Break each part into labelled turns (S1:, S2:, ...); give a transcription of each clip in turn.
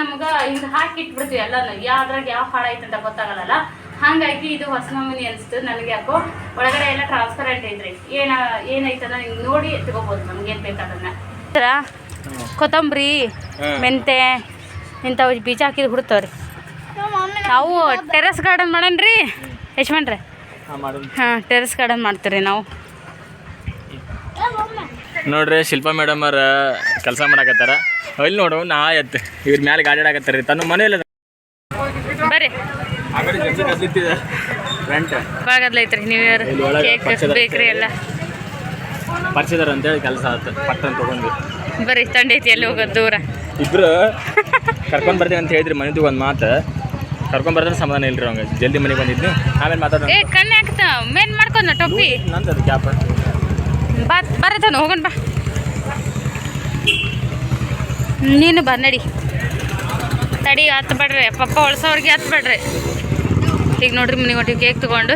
S1: ನಮ್ಗೆ ಹಿಂಗೆ ಹಾಕಿ ಇಟ್ಬಿಡ್ತೀವಿ ಎಲ್ಲಾನು ಯಾವ್ದ್ರಾಗ ಯಾವ ಹಾಳ ಐತೆ ಅಂತ ಗೊತ್ತಾಗಲ್ಲ ಹಾಗಾಗಿ ಇದು ಹೊಸ ನಮೂನಿ ಅನಿಸ್ತು ನನಗೆ ಯಾಕೋ. ಒಳಗಡೆ ಎಲ್ಲ ಟ್ರಾನ್ಸ್ಪರೆಂಟ್ ಐತ್ರಿ. ಏನ ಏನೈತದ ನಿಮ್ಗೆ ನೋಡಿ ತಗೋಬಹುದು ನಮ್ಗೆ ಏನು ಬೇಕಾದನ್ನ ಕೊತ್ತಂಬರಿ ಮೆಂತೆ ಇಂಥವು ಬೀಜ ಹಾಕಿದ್ ಹುಡ್ತಾವ್ರಿ. ನಾವು ಟೆರೆಸ್ ಗಾರ್ಡನ್ ಮಾಡೋಣ ರೀ
S2: ಹಾಂ ಮಾಡೋಣ.
S1: ಹಾಂ ಟೆರೆಸ್ ಗಾರ್ಡನ್ ಮಾಡ್ತೀರಿ ನಾವು.
S2: ನೋಡ್ರಿ ಶಿಲ್ಪಾ ಮೇಡಮ್ ಅವ್ರ ಕೆಲಸ ಮಾಡಾಕತ್ತಾರ. ಇಲ್ಲಿ ನೋಡು ನಾ ಎತ್ತು ಇವ್ರ ಮ್ಯಾಲೆ ಗಾಡಿ ಆಡಾಕತ್ತಾರ ರೀ ತನ್ನ ಮನೇಲಿ
S1: ಬರ್ರಿ.
S2: ರೆಂಟ್
S1: ಬಾಗದ್ಲ ಐತ್ರಿ ನ್ಯೂ ಇಯರ್ ಕೇಕ್ ಬೇಕ್ರಿ ಎಲ್ಲ.
S2: ಪರಿಚಯದಾರ ಅಂತೇಳಿ ಕೆಲಸ ಆಯ್ತು ಪಟ್ಟನ್ ತೊಗೊಂಡು
S1: ಬರ್ರಿ ತಂಡೈತಿ ಎಲ್ಲಿ ಹೋಗೋದು ದೂರ.
S2: ಇಬ್ರು ಕರ್ಕೊಂಡ್ ಬರ್ತೀವಿ ಅಂತ ಹೇಳಿದ್ರಿ ಮನೆದು ಒಂದು ಮಾತು. ಕರ್ಕೊಂಡ್ ಬರ್ದ್ರೆ ಸಮಾಧಾನ ಇಲ್ರಿ ಅವಂಗ. ಜಲ್ದಿ ಮನೆಗೆ ಬಂದಿದ್ನಿ. ಆಮೇಲೆ ಮಾತಾಡೋಣ.
S1: ಏ ಕಣ್ಣು ಹಾಕ್ತ ಮೇನ್ ಮಾಡ್ಕೊಂಡ ಟೊಪ್ಪಿ.
S2: ನಂದು ಅದು ಕ್ಯಾಪ್
S1: ಬಾ ಬರತಾನ ಹೋಗೋಣ ಬಾ. ನೀನು ಬಾ, ನಡಿ. ತಡಿ ಹತ್ತು ಬೇಡ್ರಿ. ಪಪ್ಪ ಒಳಸೋರಿಗೆ ಹತ್ತು ಬೇಡ್ರಿ. ಈಗ ನೋಡ್ರಿ ಮನೆಗೆ ಒಟ್ಟಿಗೆ ಕೇಕ್ ತಗೊಂಡು.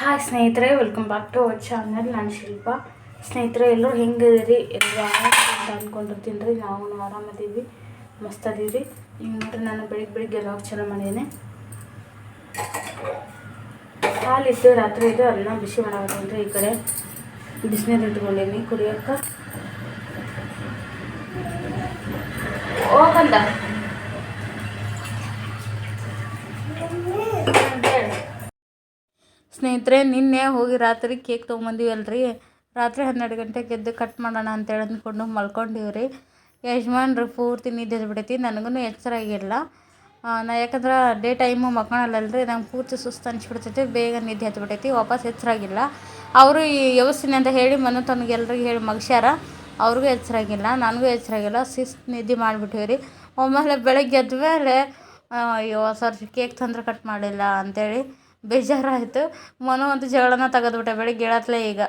S1: ಹಾಯ್ ಸ್ನೇಹಿತರೆ welcome back to our channel ನಾನು ಶಿಲ್ಪ. ಸ್ನೇಹಿತರೆ, ಎಲ್ಲರೂ ಹೆಂಗಿದಿರಿ ಎಲ್ಲರೂ ಆರಾಮ ಅಂದ್ಕೊಂಡಿರ್ತೀನಿ ರೀ. ನಾವು ಆರಾಮದೀವಿ ಮಸ್ತ್ ಅದೀವಿ ಈಗ ನೋಡ್ರಿ, ನಾನು ಬೆಳಿಗ್ಗೆ ಬೆಳಿಗ್ಗೆ ಎಲ್ಲ ಚಲೋ ಮಾಡಿದ್ದೀನಿ. ಹಾಲಿತ್ತು ರಾತ್ರಿ ಇದು ಅನ್ನ ಬಿಸಿ ಮಾಡಾಕತ್ತೀನಿ ರೀ ಈ ಕಡೆ ಬಿಸಿನೀರು ಇಟ್ಕೊಂಡಿದ್ದೀನಿ. ಕುಡಿಯೋಕೆ ಹೋಗಂದ ಸ್ನೇಹಿತರೆ ನಿನ್ನೆ ಹೋಗಿ ರಾತ್ರಿ ಕೇಕ್ ತೊಗೊಂಬಂದಿವಲ್ರಿ ರಾತ್ರಿ ಹನ್ನೆರಡು ಗಂಟೆಗೆ ಎದ್ದು ಕಟ್ ಮಾಡೋಣ ಅಂತೇಳಿ ಅಂದ್ಕೊಂಡು ಮಲ್ಕೊಂಡಿವ್ರಿ. ಯಜಮಾನ್ರು ಪೂರ್ತಿ ನಿದ್ದೆ ಬಿಡೈತಿ ನನಗೂ ಎಚ್ಚರ ಆಗಿಲ್ಲ ಆ, ನಾ ಯಾಕಂದ್ರೆ ಡೇ ಟೈಮು ಮಕ್ಕಳಲ್ಲಲ್ರಿ, ನಂಗೆ ಪೂರ್ತಿ ಸುಸ್ತು ಅನಿಸ್ಬಿಡ್ತೈತಿ, ಬೇಗ ನಿದ್ದೆ ಹತ್ಬಿಟ್ಟೈತಿ ವಾಪಸ್ ಎಚ್ಚರಾಗಿಲ್ಲ. ಅವರು ಈ ವ್ಯವಸ್ಥೆ ಅಂತ ಹೇಳಿ ಮನೆ ತನಗೆ ಎಲ್ರಿಗೂ ಹೇಳಿ ಮಗ್ಸ್ಯಾರ, ಅವ್ರಿಗೂ ಎಚ್ಚರಾಗಿಲ್ಲ, ನನಗೂ ಎಚ್ಚರಾಗಿಲ್ಲ ಶಿಸ್ತು ನಿದ್ದೆ ಮಾಡಿಬಿಟ್ಟಿವಿ ರೀ ಒಮ್ಮೆಲೆ ಬೆಳಗ್ಗೆ ಎದ್ದ ಮೇಲೆ ಅಯ್ಯೋ, ಸರ್ ಕೇಕ್ ತಂದ್ರೆ ಕಟ್ ಮಾಡಿಲ್ಲ ಅಂತೇಳಿ ಬೇಜಾರಾಯಿತು. ಮನು ಅಂತೂ ಜಗಳನ ತೆಗೆದ್ಬಿಟ್ಟೆ ಬೆಳಗ್ಗೆ ಹೇಳತ್ಲೆ ಈಗ,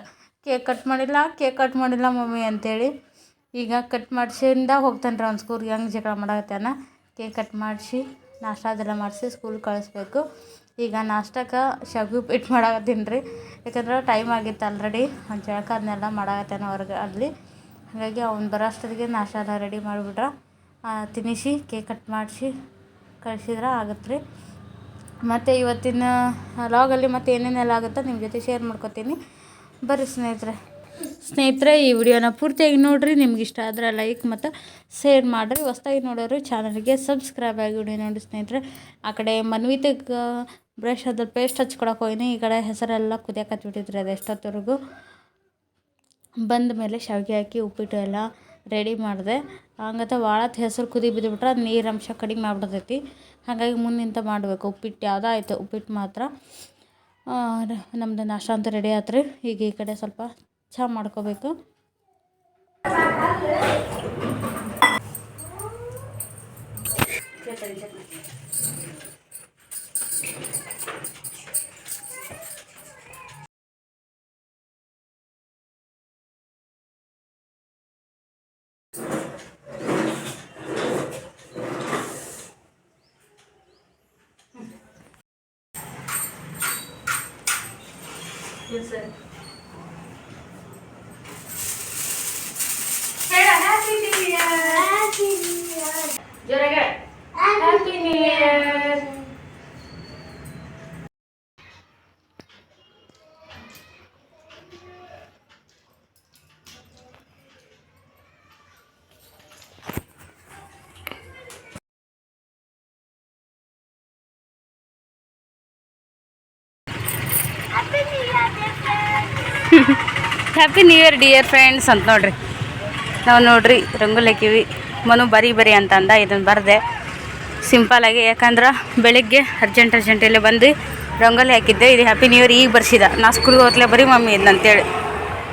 S1: ಕೇಕ್ ಕಟ್ ಮಾಡಿಲ್ಲ, ಕೇಕ್ ಕಟ್ ಮಾಡಿಲ್ಲ ಮಮ್ಮಿ ಅಂತೇಳಿ. ಈಗ ಕಟ್ ಮಾಡಿಸಿಂದ ಹೋಗ್ತಾನೆ ರೀ ಒಂದು ಸ್ಕೂಲ್ಗೆ ಹಂಗೆ ಜಗಳ ಮಾಡಾಕತ್ತಾನ. ಕೇಕ್ ಕಟ್ ಮಾಡಿಸಿ. ನಾಷ್ಟ ಅದೆಲ್ಲ ಮಾಡಿಸಿ ಸ್ಕೂಲ್ ಕಳಿಸ್ಬೇಕು. ಈಗ ನಾಷ್ಟಕ್ಕೆ ಶಾವಿಗೆ ಉಪ್ಪಿಟ್ಟು ಮಾಡಾಕತ್ತೀನಿ ರೀ. ಯಾಕಂದ್ರೆ ಟೈಮ್ ಆಗಿತ್ತು ಆಲ್ರೆಡಿ ಒಂದು ಜಳಕ ಅದನ್ನೆಲ್ಲ ಮಾಡಾಕತ್ತಾನ ಹೊರಗೆ ಅಲ್ಲಿ. ಹಾಗಾಗಿ ಅವ್ನು ಬರೋ ಅಷ್ಟೊತ್ತಿಗೆ ನಾಷ್ಟ ಎಲ್ಲ ರೆಡಿ ಮಾಡಿಬಿಟ್ರೆ. ತಿನ್ನಿಸಿ ಕೇಕ್ ಕಟ್ ಮಾಡಿಸಿ ಕಳಿಸಿದ್ರೆ ಆಗತ್ತೆ ರೀ. ಮತ್ತು ಇವತ್ತಿನ ಲಾಗಲ್ಲಿ ಮತ್ತು ಏನೇನೆಲ್ಲ ಆಗುತ್ತೋ ನಿಮ್ಮ ಜೊತೆ ಶೇರ್ ಮಾಡ್ಕೊತೀನಿ. ಬರ್ರಿ ಸ್ನೇಹಿತರೆ. ಸ್ನೇಹಿತರೆ, ಈ ವಿಡಿಯೋನ ಪೂರ್ತಿಯಾಗಿ ನೋಡಿರಿ. ನಿಮ್ಗೆ ಇಷ್ಟ ಆದರೆ ಲೈಕ್ ಮತ್ತು ಶೇರ್ ಮಾಡಿರಿ. ಹೊಸ್ದಾಗಿ ನೋಡೋರು ಚಾನಲ್ಗೆ ಸಬ್ಸ್ಕ್ರೈಬ್ ಆಗಿ ವಿಡಿಯೋ ನೋಡಿ ಸ್ನೇಹಿತರೆ. ಆ ಕಡೆ ಮನ್ವಿತಕ್ಕೆ ಬ್ರಷ್ ಅದ್ರ ಪೇಸ್ಟ್ ಹಚ್ಕೊಳಕ್ಕೆ ಹೋಗಿನಿ. ಈ ಕಡೆ ಹೆಸರೆಲ್ಲ ಕುದಿಯಕ್ಕೆ ಹಚ್ಬಿಟ್ಟಿದ್ರಿ ಅದು ಎಷ್ಟೊತ್ತವರೆಗೂ. ಬಂದ ಮೇಲೆ ಶಾವಿಗೆ ಹಾಕಿ, ಉಪ್ಪಿಟ್ಟು ಎಲ್ಲ ರೆಡಿ ಮಾಡಿದೆ. ಹಂಗತ ಭಾಳತ್ ಹೆಸರು ಕುದಿ ಬಿದ್ದುಬಿಟ್ರೆ ಅದು ನೀರಂಶ ಕಡಿಮೆ ಮಾಡ್ಬಿಡ್ತೈತಿ ಹಾಗಾಗಿ ಮುಂದಿಂತ ಮಾಡಬೇಕು. ಉಪ್ಪಿಟ್ಟು ಯಾವುದೋ ಆಯಿತು ಉಪ್ಪಿಟ್ಟು ಮಾತ್ರ. ನಮ್ಮದು ನಾಷ್ಟ ಅಂತ ರೆಡಿ ಆತ್ರಿ. ಈಗ ಈ ಕಡೆ ಸ್ವಲ್ಪ ಚಹಾ ಮಾಡ್ಕೋಬೇಕು ಜೋರಾಗೆ Happy new year dear friends ಅಂತ ನೋಡ್ರಿ. ನಾವು ನೋಡ್ರಿ, ರಂಗೋಲಿ ಹಾಕಿವಿ. ಮನು ಬರಿ ಬರಿ ಅಂತ ಅಂದ ಇದನ್ನು ಸಿಂಪಲ್ ಆಗಿ, ಯಾಕಂದ್ರೆ ಬೆಳಿಗ್ಗೆ ಅರ್ಜೆಂಟ್ ಅರ್ಜೆಂಟಲ್ಲೇ ಬಂದು ರಂಗೋಲಿ ಹಾಕಿದ್ದೆ. ಇದು ಹ್ಯಾಪಿ ನ್ಯೂ ಇಯರ್ ಈಗ ಬರ್ಸಿದ. ನಾ ಸ್ಕೂಲ್ಗೆ ಹೋಗ್ಲೇ ಬರೀ ಮಮ್ಮಿ ಇದಂತೇಳಿ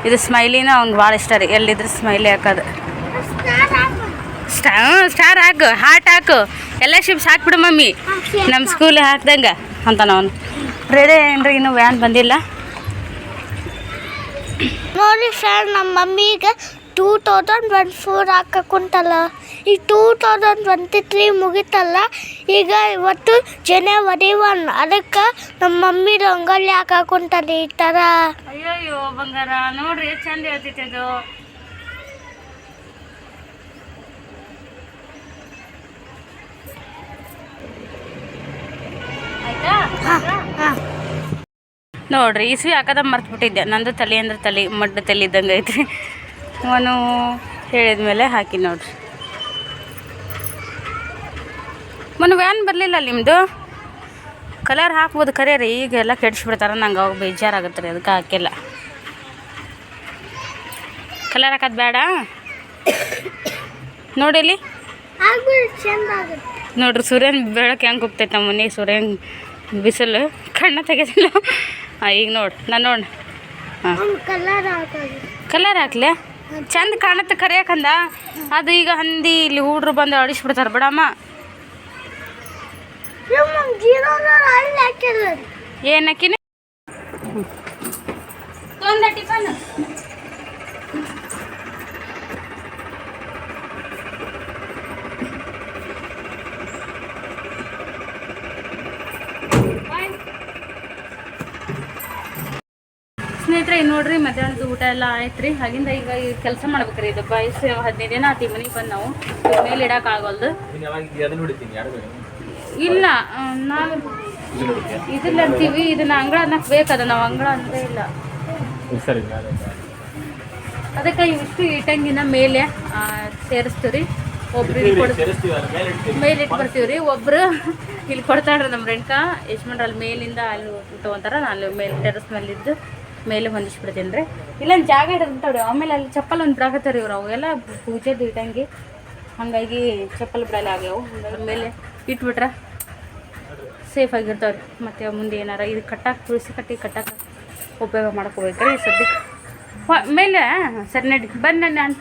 S1: ಇದು ಸ್ಮೈಲಿನ ಅವ್ನಿಗೆ ಭಾಳ ಇಷ್ಟ ರೀ. ಎಲ್ಲಿದ್ರೆ ಸ್ಮೈಲಿ ಹಾಕೋದು. ಸ್ಟಾ ಸ್ಟಾರ್ ಹಾಕು. ಹಾರ್ಟ್ ಹಾಕು. ಎಲ್ಲ ಶಿಪ್ಸ್ ಹಾಕ್ಬಿಡು ಮಮ್ಮಿ. ನಮ್ಮ ಸ್ಕೂಲಿಗೆ ಹಾಕ್ದಂಗೆ, ಅಂತ ಅವನು ರೆಡಿ ಏನ್ರಿ? ಇನ್ನೂ ವ್ಯಾನ್ ಬಂದಿಲ್ಲ.
S3: ನೋಡಿ ಸರ್ ನಮ್ಮ ಮಮ್ಮಿಗೆ ಟೂ ತೌಸಂಡ್ ಒನ್ ಫೋರ್ ಹಾಕಕ್ಕುಂಟಲ್ಲ. ಈಗ ಟೂ ತೌಸಂಡ್ ಟ್ವೆಂಟಿ ತ್ರೀ ಮುಗಿತಲ್ಲ ಈಗ ಇವತ್ತು ಜನವರಿ ಒನ್ ಅದಕ್ಕೆ ನಮ್ಮ ಮಮ್ಮಿ ರಂಗೋಲಿ ಹಾಕಕ್ಕುಂಟಲ್ಲ ಈ ಥರ
S1: ಅಯ್ಯೋ ಬಂಗಾರ ನೋಡ್ರಿ ಎಷ್ಟು ಚಂದ ಹೇಳ್ತೈತೆ ಅದು ಆಯ್ತಾ? ನೋಡ್ರಿ ಇಸ್ವಿ ಹಾಕದ ಮರ್ತ್ಬಿಟ್ಟಿದ್ದೆ. ನಂದು ತಲೆ ಅಂದ್ರೆ ತಲೆ ಮಡ್ಡ ತಲೆ ಇದ್ದಂಗೆ ಐತ್ರಿ. ಅವನು ಹೇಳಿದ್ಮೇಲೆ ಹಾಕಿ ನೋಡ್ರಿ. ಮೊನ್ನೆ ವ್ಯಾನ್ ಬರಲಿಲ್ಲ ನಿಮ್ಮದು ಕಲರ್ ಹಾಕ್ಬೋದು ಖರೆ ರೀ ಈಗ ಎಲ್ಲ ಕೆಡಿಸ್ಬಿಡ್ತಾರೆ ನಂಗೆ ಅವಾಗ ಬೇಜಾರಾಗುತ್ತೆ ರೀ ಅದಕ್ಕೆ ಹಾಕಿಲ್ಲ. ಕಲರ್ ಹಾಕೋದು ಬೇಡ? ನೋಡಿಲಿ ನೋಡ್ರಿ ಸೂರ್ಯನ ಬೆಳಕು ಹೆಂಗೆ ಹೋಗ್ತೈತೆ ನಮ್ಮ ಮನೆಗೆ ಸೂರ್ಯನ ಬಿಸಿಲು. ಕಣ್ಣ ತೆಗೆದಿಲ್ಲ. ಹಾಂ ಈಗ ನೋಡಿ. ನಾನು ನೋಡಿ ಹಾಂ.
S3: ಕಲರ್
S1: ಹಾಕ್ಲೆ? ಚಂದ ಕಾಣುತ್ತೆ ಕರೆಯಕಂದ? ಅದು ಈಗ ಹಂದಿ ಇಲ್ಲಿ ಹುಡ್ರು ಬಂದು ಅಡಿಸ್ಬಿಡ್ತಾರೆ ಬಿಡಮ್ಮ.
S3: ನಮ್ಮ
S1: ಈಗ ನೋಡ್ರಿ ಮಧ್ಯಾಹ್ನದ ಊಟ ಎಲ್ಲ ಆಯ್ತು ರೀ ಹಾಗಿಂದ ಈಗ ಕೆಲಸ ಮಾಡ್ಬೇಕ್ರಿ. ಇದು ಬಯಸ್ ಹದಿನೈದು ದಿನ ಆತಿ ಮನೆಗೆ ಬಂದು ನಾವು. ಮೇಲೆ
S2: ಇಡಕ್ ಆಗೋಲ್ದು.
S1: ಇಲ್ಲ ನಾವು ಇದಿಲ್ಲ ಅಂತೀವಿ. ಇದನ್ನ ಅಂಗಳ ಅನ್ನಕ್ ಬೇಕದ ನಾವು ಅಂಗಳ ಅಂದ್ರೆ ಇಲ್ಲ. ಅದಕ್ಕೆ ಇಷ್ಟು ಇಟ್ಟಂಗಿನ ಮೇಲೆ ಸೇರಿಸ್ತೀವಿ ಒಬ್ರು
S2: ಮೇಲೆ
S1: ಇಟ್ಟು ಬರ್ತೀವಿ ರೀ ಒಬ್ರು ಇಲ್ಲಿ ಕೊಡ್ತಾಳ್ರಿ ನಮ್ಮ ರೆಂಕ. ಯಜಮಾನ್ರು ಅಲ್ಲಿ ಮೇಲಿಂದ ಅಲ್ಲಿ ತೊಗೊಂತಾರ ನಾನು ಅಲ್ಲಿ ಮೇಲೆ ಟೆರಸ್ ಮೇಲೆ ಇದ್ದು ಮೇಲೆ ಹೊಂದಿಸ್ಬಿಡ್ತೀನಿ ರೀ ಇಲ್ಲೊಂದು ಜಾಗ ಇಡದಂತವ್ರಿ ಆಮೇಲೆ ಅಲ್ಲಿ ಚಪ್ಪಲ್ ಒಂದು ಬಿಡಾಕತ್ತಾರ ಇವ್ರು. ಅವೆಲ್ಲ ಪೂಜೆದು ಇಟ್ಟಂಗೆ ಹಾಗಾಗಿ ಚಪ್ಪಲ್ ಬಿಡಲ್ಲ ಆಗ್ಯಾವು ಹಂಗಾಗಿ ಮೇಲೆ ಇಟ್ಬಿಟ್ರೆ ಸೇಫ್ ಆಗಿರ್ತಾವ್ರಿ ಮತ್ತು ಮುಂದೆ ಏನಾರ ಇದು ಕಟ್ಟಾಕ ತುಳಸಿ ಕಟ್ಟಿ ಕಟ್ಟಾಕ ಉಪಯೋಗ ಮಾಡ್ಕೋಬೇಕ್ರಿ ಸದ್ಯಕ್ಕೆ ಮೇಲೆ ಸರಿ ನಡಿ, ಬನ್ನಿ ನಾನು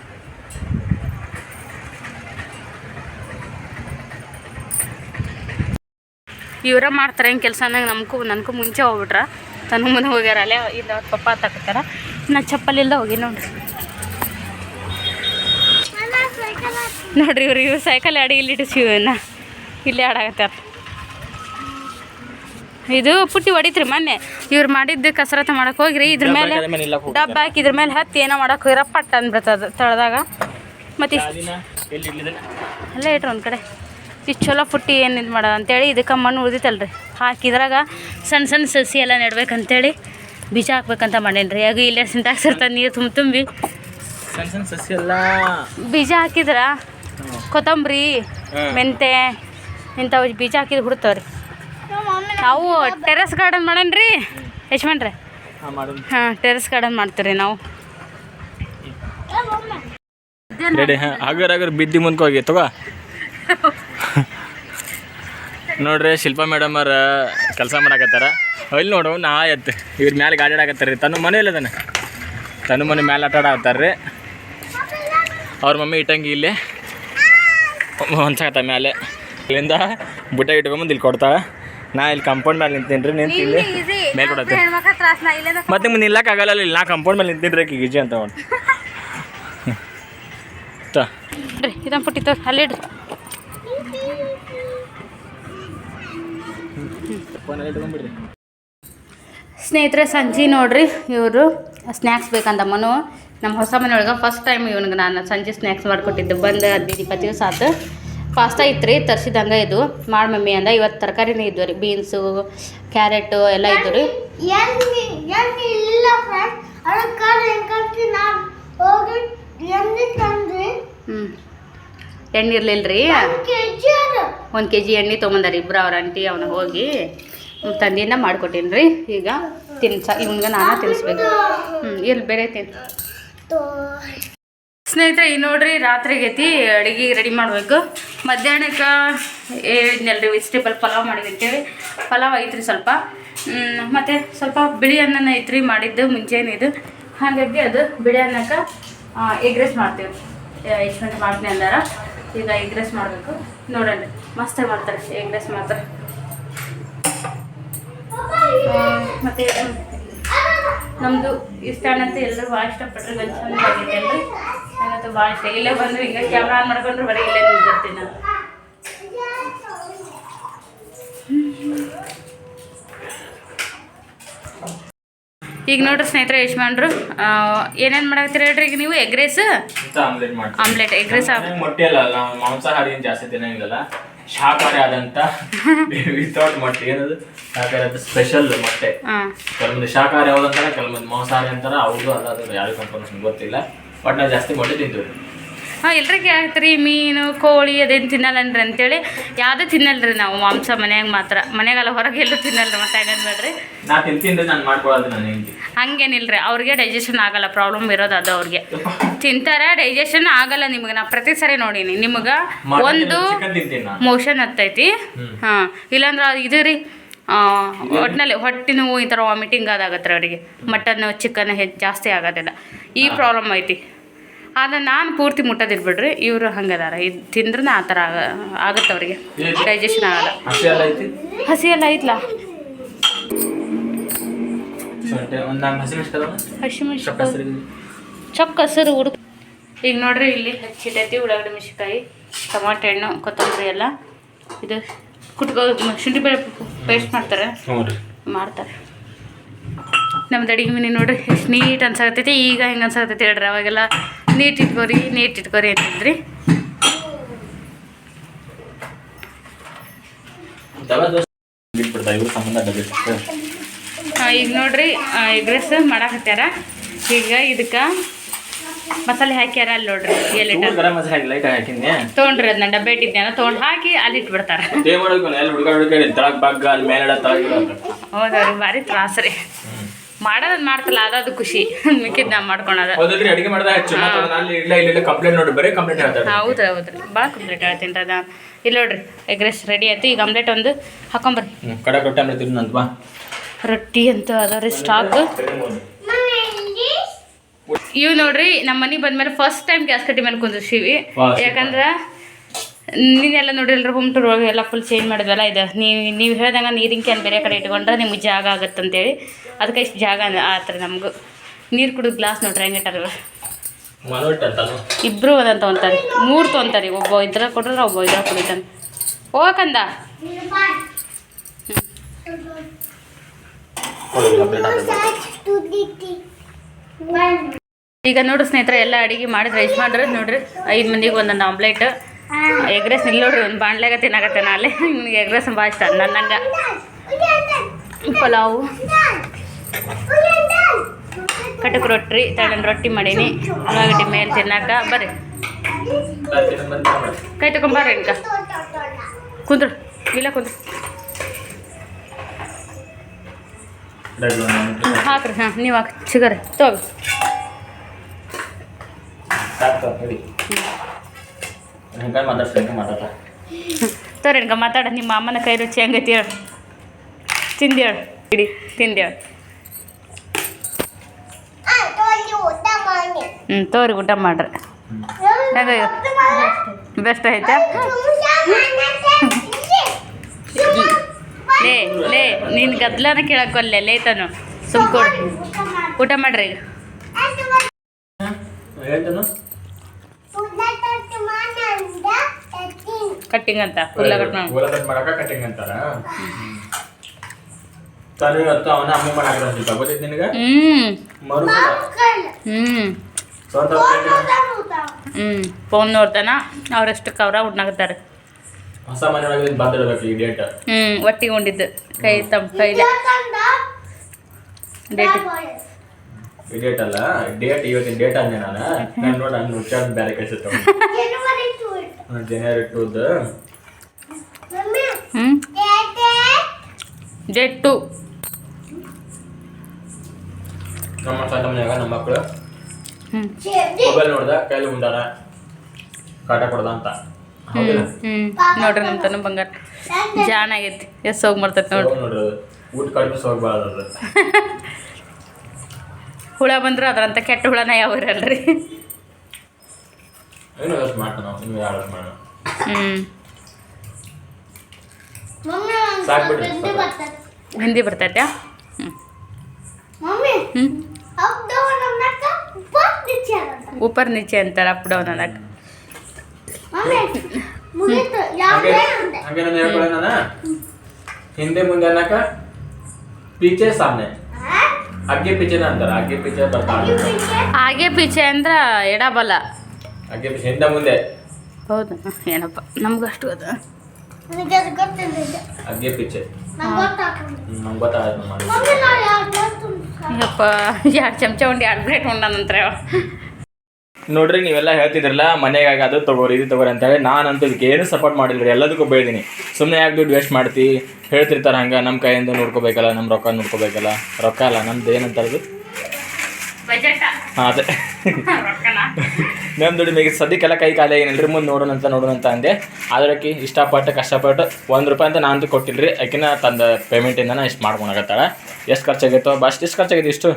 S1: ಇವರ ಮಾಡ್ತಾರೆ ಹೆಂಗೆ ಕೆಲಸ ಅನ್ನಂಗೆ ನಮಗೂ ನನಗೂ ಮುಂಚೆ ಹೋಗ್ಬಿಟ್ರ. ತನ್ನ ಮುಂದೆ ಹೋಗ್ಯಾರ ಅಲ್ಲೇ ಇಲ್ಲ ಅವ್ರ ಪಪ್ಪ ತಗೋತಾರ ನಾ ಚಪ್ಪಲಿಲ್ಲ ಹೋಗಿ ನೋಡ್ರಿ. ನೋಡ್ರಿ ಇವ್ರು ಇವ್ರು ಸೈಕಲ್ ಆಡಿ ಇಲ್ಲಿ ಇಟ್ಟಿಸಿ ಇವನ್ನ ಇಲ್ಲೇ ಆಡಾಗತ್ತಾರ ಇದು ಪುಟ್ಟಿ ಹೊಡಿತ್ರಿ ಮೊನ್ನೆ. ಇವ್ರು ಮಾಡಿದ್ದು ಕಸರತ್ತು ಮಾಡಕ್ಕೆ ಹೋಗ್ರಿ ಇದ್ರ ಮೇಲೆ ಡಬ್ಬ ಹಾಕಿ ಇದ್ರ ಮೇಲೆ ಹತ್ತಿ ಏನೋ ಮಾಡಕ್ಕೆ ಹೋಗಿರ ಪಟ್ಟ ಅಂದ್ಬಿಡ್ತದ ತಳದಾಗ. ಮತ್ತೆ ಅಲ್ಲೇ ಇಟ್ರು ಒಂದು ಕಡೆ. ಇಷ್ಟು ಚಲೋ ಪುಟ್ಟಿ ಏನು ಇದು ಮಾಡೋದು ಅಂತೇಳಿ ಇದಕ್ಕೆ ಮಣ್ಣು ಉಳಿದಿತ್ತಲ್ರಿ. ಹಾಕಿದ್ರಾಗ ಸಣ್ಣ ಸಣ್ಣ ಸಸಿ ಎಲ್ಲ ನೆಡ್ಬೇಕಂತೇಳಿ ಬೀಜ ಹಾಕ್ಬೇಕಂತ ಮಾಡೇನಿ ರೀ ಆಗ ಇಲ್ಲೇ ಸಿಂಟಾಕ್ಸ್ ಇರ್ತದೆ ನೀರು ತುಂಬ ತುಂಬಿ.
S2: ಸಣ್ಣ ಸಣ್ಣ ಸಸಿ ಎಲ್ಲ
S1: ಬೀಜ ಹಾಕಿದ್ರೆ ಕೊತ್ತಂಬರಿ ಮೆಂತೆ ಇಂಥವು ಬೀಜ ಹಾಕಿದ್ ಹುಡ್ತಾವ್ರಿ. ನಾವು ಟೆರೆಸ್ ಗಾರ್ಡನ್ ಮಾಡೇನ್ರಿ? ರೀ
S2: ಹಾಂ ಮಾಡೋದು
S1: ಹಾಂ ಟೆರೆಸ್ ಗಾರ್ಡನ್ ಮಾಡ್ತೀವಿ ನಾವು.
S2: ರೆಡಿ ಹಾಂ ಹಗರ್ ಹಗರ್ ಬಿದ್ದಿ ಮುಂದ್ಕೋಗಿ ತಗೋ. ನೋಡ್ರಿ ಶಿಲ್ಪಾ ಮೇಡಮ್ ಅವ್ರ ಕೆಲಸ ಮಾಡಾಕತ್ತಾರ. ಅಲ್ಲಿ ನೋಡು ನಾ ಎತ್ತು ಇವ್ರ ಮ್ಯಾಲೆ ಗಾಡಿ ಆಡಾಕತ್ತಾರ ರೀ ತನ್ನ ಮನೆ ಇಲ್ಲದನ ತನ್ನ ಮನೆ ಮ್ಯಾಲೆ ಆಟ ಆಡಾಕತ್ತಾರ ರೀ ಅವ್ರ ಮಮ್ಮಿ ಇಟ್ಟಂಗಿ ಇಲ್ಲಿ. ಹೊಂಚಾಕತ್ತ ಮ್ಯಾಲೆ. ಇಲ್ಲಿಂದ ಬುಟ್ಟ ಇಟ್ಕೊಂಬಂದು ಇಲ್ಲಿ ಕೊಡ್ತಾಳೆ. ನಾ ಇಲ್ಲಿ ಕಂಪೌಂಡ್ ಮೇಲೆ ನಿಂತೀನಿ ರೀ ನಿಂತು ಇಲ್ಲಿ ಮೇಲೆ ಕೊಡತ್ತೆ. ಮತ್ತೆ ನಿಮ್ಗೆ ನಿಲ್ಲಕ್ಕಾಗಲ್ಲ ಇಲ್ಲಿ ನಾ ಕಂಪೌಂಡ್ ಮೇಲೆ ನಿಂತೀನಿ ರೀ ಗಿಜಿ ಅಂತ ಒಂದು ತ.
S1: ರೀ ಇದನ್ನು ಪುಟ್ಟಿ ತೋರಿ ಅಲ್ಲಿಡ್ರಿ. ಸ್ನೇಹಿತರೆ ಸಂಜೆ ನೋಡ್ರಿ ಇವರು ಸ್ನ್ಯಾಕ್ಸ್ ಬೇಕಂದಮ್ಮನು ಮನು. ನಮ್ಮ ಹೊಸ ಮನೆಯೊಳಗೆ ಫಸ್ಟ್ ಟೈಮ್ ಇವನಿಗೆ ನಾನು ಸಂಜೆ ಸ್ನ್ಯಾಕ್ಸ್ ಮಾಡಿಕೊಟ್ಟಿದ್ದು. ಬಂದು ಹದಿನೈದು ಇಪ್ಪತ್ತು ದಿವಸ ಆತು ಪಾಸ್ತಾ ಇತ್ತು ರೀ ತರಿಸಿದಂಗೆ ಇದು. ಮಾಡಿ ಮಮ್ಮಿ ಅಂದ ಇವತ್ತು ತರಕಾರಿನೇ ಇದ್ವು ರೀ. ಬೀನ್ಸು ಕ್ಯಾರೆಟು ಎಲ್ಲ ಇದ್ದು ರೀ.
S3: ಎಣ್ಣೆ ಎಣ್ಣೆ ಇಲ್ಲ ಫ್ರೆಂಡ್ ಅದಕ್ಕೆ ಹೆಂಗಂತ ನಾನು ಹೋಗಿ ಎಣ್ಣೆ ತಂದ್ರಿ
S1: ಹ್ಞೂ ಎಣ್ಣೆ ಇರಲಿಲ್ಲ ರೀ ಒಂದು ಕೆ ಜಿ ಎಣ್ಣೆ ತೊಗೊಂಡಾರ ಇಬ್ಬರು ಅವ್ರ ಆಂಟಿ ಅವನ ಹೋಗಿ. ತಂದಿನ ಮಾಡ್ಕೊಟ್ಟೀನಿ ರೀ. ಈಗ ತಿನ್ಸ, ಇವನ್ಗ ನಾನು ತಿನ್ನಿಸ್ಬೇಕು ಹ್ಞೂ ಇಲ್ಲಿ ಬೇರೆ ತಿನ್ ಸ್ನೇಹಿತರೆ, ಈ ನೋಡ್ರಿ ರಾತ್ರಿಗೈತಿ ಅಡುಗೆ ರೆಡಿ ಮಾಡಬೇಕು. ಮಧ್ಯಾಹ್ನಕ್ಕೆ ಹೇಳಿದ್ನಲ್ರಿ ವೆಜಿಟೇಬಲ್ ಪಲಾವ್ ಮಾಡಿದ್ವಿ ಅಂತೇಳಿ ಪಲಾವ್ ಐತ್ರಿ ಸ್ವಲ್ಪ. ಮತ್ತು ಸ್ವಲ್ಪ ಬಿಳಿ ಅನ್ನನ ಐತ್ರಿ ಮಾಡಿದ್ದು, ಮುಂಚೆನೇ ಇದು. ಹಾಗಾಗಿ ಅದು ಬಿಳಿ ಅನ್ನಕ್ಕೆ ಎಗ್ ರೈಸ್ ಮಾಡ್ತೀವಿ. ಎಷ್ಟು ಗಂಟೆ ಮಾಡ್ತೀನಿ ಅಂದಾರ. ಈಗ ಎಗ್ ರೈಸ್ ಮಾಡಬೇಕು. ನೋಡೋಣ ಮಸ್ತಾಗಿ ಮಾಡ್ತಾರೆ ಎಗ್ ರೈಸ್ ಮಾಡ್ತಾರೆ ಮತ್ತೆ ನಮ್ಮದು ಇಷ್ಟ ಅಂತ ಎಲ್ಲರೂ ಭಾಳ ಇಷ್ಟಪಟ್ಟರೆ ಗಂಜಿ ಚಂದ ಆಗೈತೆ ಅಲ್ರಿ. ನನಗಂತೂ ಭಾಳ ಇಷ್ಟ. ಇಲ್ಲೇ ಬಂದು ಹಿಂಗೆ ಕ್ಯಾಮ್ರಾ ಆನ್ ಮಾಡ್ಕೊಂಡ್ರೆ ಬರೀ ಇಲ್ಲೇ ನಿಂತಿರ್ತೀನಿ ನಾನು. ಈಗ ನೋಡ್ರಿ ಸ್ನೇಹಿತರೆ ಯಜಮಾನ್ರು ಏನೇನು ಮಾಡಾಕತ್ತೀರಿ ಹೇಳ್ರಿ ಈಗ ನೀವು?
S2: Egg rice
S1: omelette omelette egg
S2: rice ಮೊಟ್ಟೆ ಅಲ್ಲ ಮಾಂಸಾಹಾರಿ ಜಾಸ್ತಿ ತಿನ್ನಂಗಿಲ್ಲ ಶಾಕಾಹಾರಿ ಆದಂತ ವಿತೌಟ್ ಮೊಟ್ಟೆ. ಏನದು? ಶಾಕಾಹಾರಿ ಅಂತ ಸ್ಪೆಷಲ್ ಮೊಟ್ಟೆ. ಕೆಲವೊಂದು ಶಾಕಾಹಾರಿ ಯಾವ್ದಂತಾರೆ ಕೆಲವೊಂದು ಮಾಂಸಾಹಾರಿ ಅಂತಾರ ಅವ್ರದ್ದು ಅಲ್ಲ ಅದು ಯಾರಿಗೂ ಕನ್ಫರ್ಮೇಷನ್ ಗೊತ್ತಿಲ್ಲ. ಬಟ್ ನಾವು ಜಾಸ್ತಿ ಮೊಟ್ಟೆ ತಿಂತೀವಿ.
S1: ಎಲ್ರಿಗೆ ಆಗ್ತೀರಿ ಮೀನು ಕೋಳಿ ಅದೇನು ತಿನ್ನಲ್ಲನ್ರಿ ಅಂತೇಳಿ. ಯಾವುದೂ ತಿನ್ನಲ್ರಿ ನಾವು? ಮಾಂಸ ಮನ್ಯಾಗ ಮಾತ್ರ. ಮನೆಗೆಲ್ಲ ಹೊರಗೆ ಎಲ್ಲೂ ತಿನ್ನಲ್ರಿ ಮತ್ತೆ ಏನೇನು ಬೇಡ್ರಿ. ಹಂಗೇನಿಲ್ರಿ. ಅವ್ರಿಗೆ ಡೈಜೆಷನ್ ಆಗಲ್ಲ ಪ್ರಾಬ್ಲಮ್ ಇರೋದು ಅದು ಅವ್ರಿಗೆ. ತಿಂತಾರೆ ಡೈಜೆಷನ್ ಆಗಲ್ಲ ನಿಮಗೆ. ನಾ ಪ್ರತಿ ಸರಿ ನೋಡೀನಿ. ನಿಮಗೆ ಒಂದು ಮೋಷನ್ ಹತ್ತೈತಿ. ಹಾಂ ಇಲ್ಲಾಂದ್ರೆ ಅದು ಇದು ರೀ ಒಟ್ಟಿನಲ್ಲಿ ಹೊಟ್ಟೆ ನೋವು ಈ ಥರ ವಾಮಿಟಿಂಗ್ ಅದಾಗತ್ತೆ ಅವರಿಗೆ. ಮಟನ್ ಚಿಕನ್ ಹೆಚ್ಚು ಜಾಸ್ತಿ ಆಗೋದಿಲ್ಲ. ಈ ಪ್ರಾಬ್ಲಮ್ ಐತಿ. ಆದ್ರೆ ನಾನು ಪೂರ್ತಿ ಮುಟ್ಟೋದಿರ್ಬಿಡ್ರಿ ಇವರು ಹಂಗದಾರ. ಇದು ತಿಂದ್ರೆ ಆ ಥರ ಆಗ ಆಗುತ್ತೆ ಅವರಿಗೆ. ಡೈಜೆಷನ್ ಆಗಲ್ಲ.
S2: ಹಸಿ ಎಲ್ಲ
S1: ಐತ್ಲ? ಚೊಕ್ಕ ಹಸಿರು ಹುಡುಗ ಈಗ ನೋಡ್ರಿ ಇಲ್ಲಿ ಹಚ್ಚಿಟ್ಟೈತಿ ಉಳ್ಳಾಗಡ್ಡಿ ಮೆಣಸಿನ್ಕಾಯಿ ಟೊಮಾಟೊ ಹಣ್ಣು ಕೊತ್ತಂಬರಿ ಎಲ್ಲ. ಇದು ಕುಟ್ಕೋ ಶುಂಠಿ ಬೆಳೆ ಪೇಸ್ಟ್ ಮಾಡ್ತಾರೆ? ಮಾಡ್ತಾರೆ. ನಮ್ದು ಅಡಿಗೆ ಮನೆ ನೋಡ್ರಿ ಎಷ್ಟು ನೀಟ್ ಅನ್ಸಾಕತ್ತೈತಿ. ಈಗ ಹೆಂಗೆ ಅನ್ಸಾಕತ್ತೈತಿ ಹೇಳ್ರಿ ಅವಾಗೆಲ್ಲ ನೀಟ್ ಇಟ್ಕೋರಿ ನೀಟ್ ಇಟ್ಕೋರಿ ಅಂತಿದ್ರಿ. ಈಗ ನೋಡ್ರಿ ಎಗ್ ರೈಸ್ ಮಾಡಾಕತ್ಯಾರ. ಈಗ ಇದಕ್ಕೆ ಮಸಾಲೆ ಹಾಕ್ಯಾರ ಅಲ್ಲಿ ನೋಡ್ರಿ ಎಲ್ಲಿ ತೊಗೊಂಡ್ರಿ ಅದನ್ನ ಡಬ್ಬೆ ಇಟ್ಟಿದ್ನ ತೊಗೊಂಡು ಹಾಕಿ ಅಲ್ಲಿ ಇಟ್ಬಿಡ್ತಾರ. ಹೌದ್ರಿ ಭಾರಿ ತ್ರಾಸ ರೀ. ಮಾಡೋದ್ ಮಾಡ್ತಲ್ಲ ಅದಾದ ಖುಷಿ. ಮಿಕ್ಕಿದ್ ನಾ ಮಾಡ್ಕೊಳೋದು.
S2: ಹೌದಲ್ರಿ ಅಡಿಗೆ ಮಾಡ್ದ ಹೆಚ್ಚು ಅಲ್ಲಿ ಇಲ್ಲ ಇಲ್ಲ ಕಂಪ್ಲೇಂಟ್ ನೋಡಿ ಬರೀ ಕಂಪ್ಲೇಂಟ್ ಹೇಳ್ತಾರೆ
S1: ಹೌದು ಹೌದ್ರಿ ಭಾಳ ಕಂಪ್ಲೀಟ್ ಹೇಳ್ತೀನಿ ರೀ ಅದ ಇಲ್ಲಿ ನೋಡ್ರಿ ಎಗ್ ರೈಸ್ ರೆಡಿ ಆಯ್ತು. ಈಗ ಆಮ್ಲೆಟ್ ಒಂದು ಹಾಕೊಂಬರ್ರಿ.
S2: ಕಡೆ ರೊಟ್ಟಿ ಅಂದ್ರೆ ತಿನ್ನಂತ ಬಾ.
S1: ರೊಟ್ಟಿ ಅಂತ ಅದಾವ್ರಿ ಸ್ಟಾಕ್ ಇವ್ ನೋಡ್ರಿ ನಮ್ಮ ಮನೆಗೆ ಬಂದ್ಮೇಲೆ ಫಸ್ಟ್ ಟೈಮ್ ಗ್ಯಾಸ್ ಕಟ್ಟಿ ಮೇಲೆ ಕುಂದಿರ್ಸೀವಿ. ಯಾಕಂದ್ರೆ ನೀನೆಲ್ಲ ನೋಡಿಲ್ರಿ ಹೋಮ್ ಟೂರ್ ಒಳಗೆ ಎಲ್ಲ ಫುಲ್ ಚೇಂಜ್ ಮಾಡಿದ್ವಲ್ಲ ಇದು ನೀವು ನೀವು ಹೇಳ್ದಂಗೆ ನೀರಿನ ಕ್ಯಾನ್ ಬೇರೆ ಕಡೆ ಇಟ್ಕೊಂಡ್ರೆ ನಿಮ್ಗೆ ಜಾಗ ಆಗತ್ತಂತೇಳಿ ಅದಕ್ಕೆ ಇಷ್ಟು ಜಾಗ ಆತ್ರಿ ನಮಗೂ. ನೀರು ಕುಡಿದು ಗ್ಲಾಸ್ ನೋಡ್ರಿ ಹೆಂಗೆ ಇಟ್ಟಾರ ಇಬ್ಬರು ಒಂದಂತ ಒಂತಾರೆ ಮೂರು ತೊಂತಾರೆ ಒಬ್ಬ ಇದ್ರ ಕೊಟ್ರೆ ಒಬ್ಬ ಇದ್ರ ಕುಡಿತಾನೆ. ಹೋಗಕಂದ ಈಗ ನೋಡ್ರಿ ಸ್ನೇಹಿತರೆ ಎಲ್ಲ ಅಡಿಗೆ ಮಾಡಿದ್ರೆ ಎಷ್ಟು ಮಾಡ್ರಿ ನೋಡ್ರಿ ಐದು ಮಂದಿಗೆ ಒಂದೊಂದು ಆಮ್ಲೆಟ್ ಎಗ್ ರೈಸ್ ನಿಲ್ಲೋಡ್ರಿ ಒಂದು ಬಾಣ್ಲೆಗ ತಿನ್ನಾಗತ್ತೆ ನಾಳೆ ನಿಮಗೆ ಎಗ್ ರೈಸ್ ಭಾಳ ಇಷ್ಟ. ನನ್ನಂಗೆ ಪಲಾವು. ಕಟಕ್ ರೊಟ್ಟಿ ತಳ್ಳನ್ ರೊಟ್ಟಿ ಮಾಡೀನಿ. ಉಳ್ಳಾಗಡ್ಡಿ ಮೇಲೆ ತಿನ್ನಾಕ. ಬರ್ರಿ. ಕೈ ತಗೊಂಬರ್ರಿ ಇನ್ಕ ಕುಂದ್ರು. ಇಲ್ಲ ಕುಂದ್ರು. ಹಾಕ್ರಿ ಹಾಂ ನೀವು ಹಾಕಿ ಚಿಗರಿ. ತಗೋ.
S2: ಹಿಂಗಾಗಿ
S1: ಇನ್ಕ ಮಾತಾಡ ನಿಮ್ಮ ಅಮ್ಮನ ಕೈ ರುಚಿ ಹೆಂಗೈತಿ ಹೇಳು. ತಿಂದೇಳು ಇಡಿ ತಿಂದೇಳು ಹ್ಞೂ ತೋರಿ ಊಟ ಮಾಡ್ರಿ. ಹೆಂಗ ಬೆಸ್ಟ್ ಐತೆ? ಲೇ ಲೇ ನಿನ್ನ ಗದ್ಲನ ಕೇಳಕ್ಕೊಲ್ಲೆ ಲೇತನು ಸುಮ್ಕೊಡು ಊಟ ಮಾಡ್ರಿ. ಈಗ
S2: ಹೇಳ್ತಾನು
S1: ಕಟ್ಟಿಂಗ್ ಅಂತ ಫುಲ್ಲ ಕಟ್ ಮಾಡಿ.
S2: ಗೋಲ ಕಟ್ ಮಾಡಕ ಕಟಿಂಗ್ ಅಂತಾರ? ತಾನೇ ಇವತ್ತು ಅವನ ಅಮ್ಮ ಮಾಡಕ ಅಂತ ಗೊತ್ತಿತ್ತು ನಿನಗೆ?
S1: ಹ್ಞೂ
S2: ಮರು
S1: ಹ್ಞೂ
S2: ಹ್ಮ್.
S1: ಹ್ಞೂ ಫೋನ್ ನೋಡ್ತಾನ ಅವ್ರಷ್ಟಕ್ಕೆ ಕವರ ಉಣ್ಣಾಕತ್ತಾರೆ.
S2: ಹೊಸ ಮನೆ ಒಳಗೆ ಬಂದಿರಬೇಕು ಈ ಡೇಟ್
S1: ಹ್ಮ್ ಒಟ್ಟಿಗೆ ಉಂಡಿದ್ದು. ಕೈ ತಮ್ಮ ಕೈಲೆ. ಡೇಟ್
S2: ಡೇಟ್ ಅಲ್ಲ ಡೇಟ್ ಇವತ್ತಿನ ಡೇಟ್ ಅಂದೆ ನಾನು. ನಾನು ನೋಡಿ ನಾನು ಹುಚ್ಚಾಡ್ ಬೇರೆ ಕೆಲಸ ಜನವರಿ ಟೂದ
S1: ಡೇಟ್ ಟು
S2: ನಮ್ಮ ಸಣ್ಣ ಮನೆಯಾಗ ನಮ್ಮ ಮಕ್ಕಳು ಮೊಬೈಲ್ ನೋಡ್ದ ಕೈಲಿ ಉಂಡಾರ. ಕಾಟ ಕೊಡ್ದ ಅಂತ.
S1: ನೋಡ್ರಿ ನಮ್ಮ ತನ ಬಂಗಾರ. ಜಾನ್ ಆಗೈತಿ. ಎಸ್ ಹೋಗಿ ಮಾಡ್ತೈತಿ ನೋಡ್ರಿ.
S2: ನೋಡ್ರಿ ಅದು. ಊಟ ಕಡಿಮೆ ಹೋಗ್ಬಾರ್ದು
S1: ಹುಳ ಬಂದ್ರೆ ಅದ್ರಂತ ಕೆಟ್ಟ ಹುಳನ ಯಾವ ಇರಲ್ರಿ? ಹ್ಞೂ ಹಿಂದಿ ಬರ್ತೈತೆ ಉಪರ್ ನಿಚೆ ಅಂತಾರೆ ಅಪ್ ಡೌನ್ ಅನ್ನಕ್ಕೆ.
S2: ಹಿಂದೆ ಮುಂದೆ ಅನ್ನಕ ಪೀಚೆ ಸಾಮ್ನೆ. ಅಗ್ಗೆ ಪಿಚೆನ ಅಂತಾರ? ಅಗ್ಗೆ ಪಿಚೆ ಬರ್ತಾರೆ
S1: ಹಾಗೆ ಪೀಚೆ? ಅಂದ್ರೆ ಎಡಬಲ.
S2: ಅಗ್ಗೆ ಪಿಚೆ ಹಿಂದೆ ಮುಂದೆ.
S1: ಹೌದು. ಏನಪ್ಪ? ನಮ್ಗೆ ಅಷ್ಟು ಗೊತ್ತ?
S3: ನನಗೆ ಅದು ಗೊತ್ತಿಲ್ಲ
S2: ಅಗ್ಗೆ ಪಿಚೆ.
S3: ನಂಗೆ ಗೊತ್ತಾಗ್ತದೆ
S2: ಗೊತ್ತಾಗಲ್ಲ ಮಾಡಿ.
S1: ಯಪ್ಪ ಎರಡು ಚಮಚ ಉಂಡು ಎರಡು ಪ್ಲೇಟ್ ಉಂಡನಂತ್ರ
S2: ನೋಡ್ರಿ ನೀವೆಲ್ಲ ಹೇಳ್ತಿದ್ರಲ್ಲ ಮನೆಗಾಗಿ ಅದು ತಗೋರಿ ಇದು ತಗೋರಿ ಅಂತೇಳಿ ನಾನಂತೂ ಇದಕ್ಕೆ ಏನು ಸಪೋರ್ಟ್ ಮಾಡಿಲ್ರಿ ಎಲ್ಲದಕ್ಕೂ ಬೇಡಿನಿ ಸುಮ್ಮನೆ ಯಾಕೆ ದುಡ್ಡು ವೇಸ್ಟ್ ಮಾಡ್ತಿ? ಹೇಳ್ತಿರ್ತಾರೆ ಹಂಗೆ ನಮ್ಮ ಕೈಯಿಂದ ನೋಡ್ಕೋಬೇಕಲ್ಲ ನಮ್ಮ ರೊಕ್ಕ ನೋಡ್ಕೋಬೇಕಲ್ಲ. ರೊಕ್ಕ ಅಲ್ಲ ನಮ್ದು ಏನಂತಾರದು ಹಾಂ ಅದೇ. ನಮ್ಮ ದುಡ್ಡು ಮೇಗೆ ಸದ್ಯಕ್ಕೆಲ್ಲ ಕೈ ಕಾಲೇ ಏನಿಲ್ರಿ ಮುಂದೆ ನೋಡೋಣ ಅಂತ ನೋಡೋಣ ಅಂತ ಅಂದೆ. ಅದಕ್ಕೆ ಇಷ್ಟಪಟ್ಟು ಕಷ್ಟಪಟ್ಟು ಒಂದು ರೂಪಾಯಿ ಅಂತ ನಾನು ರೀ ಆಕಿನ ತಂದ ಪೇಮೆಂಟಿಂದ ಇಷ್ಟು ಮಾಡ್ಕೊಳಕತ್ತಾಳ ಎಷ್ಟು ಖರ್ಚಾಗೈತೋ ಬಸ್ಟ್ ಎಷ್ಟು ಖರ್ಚಾಗೈತೆ ಇಷ್ಟು?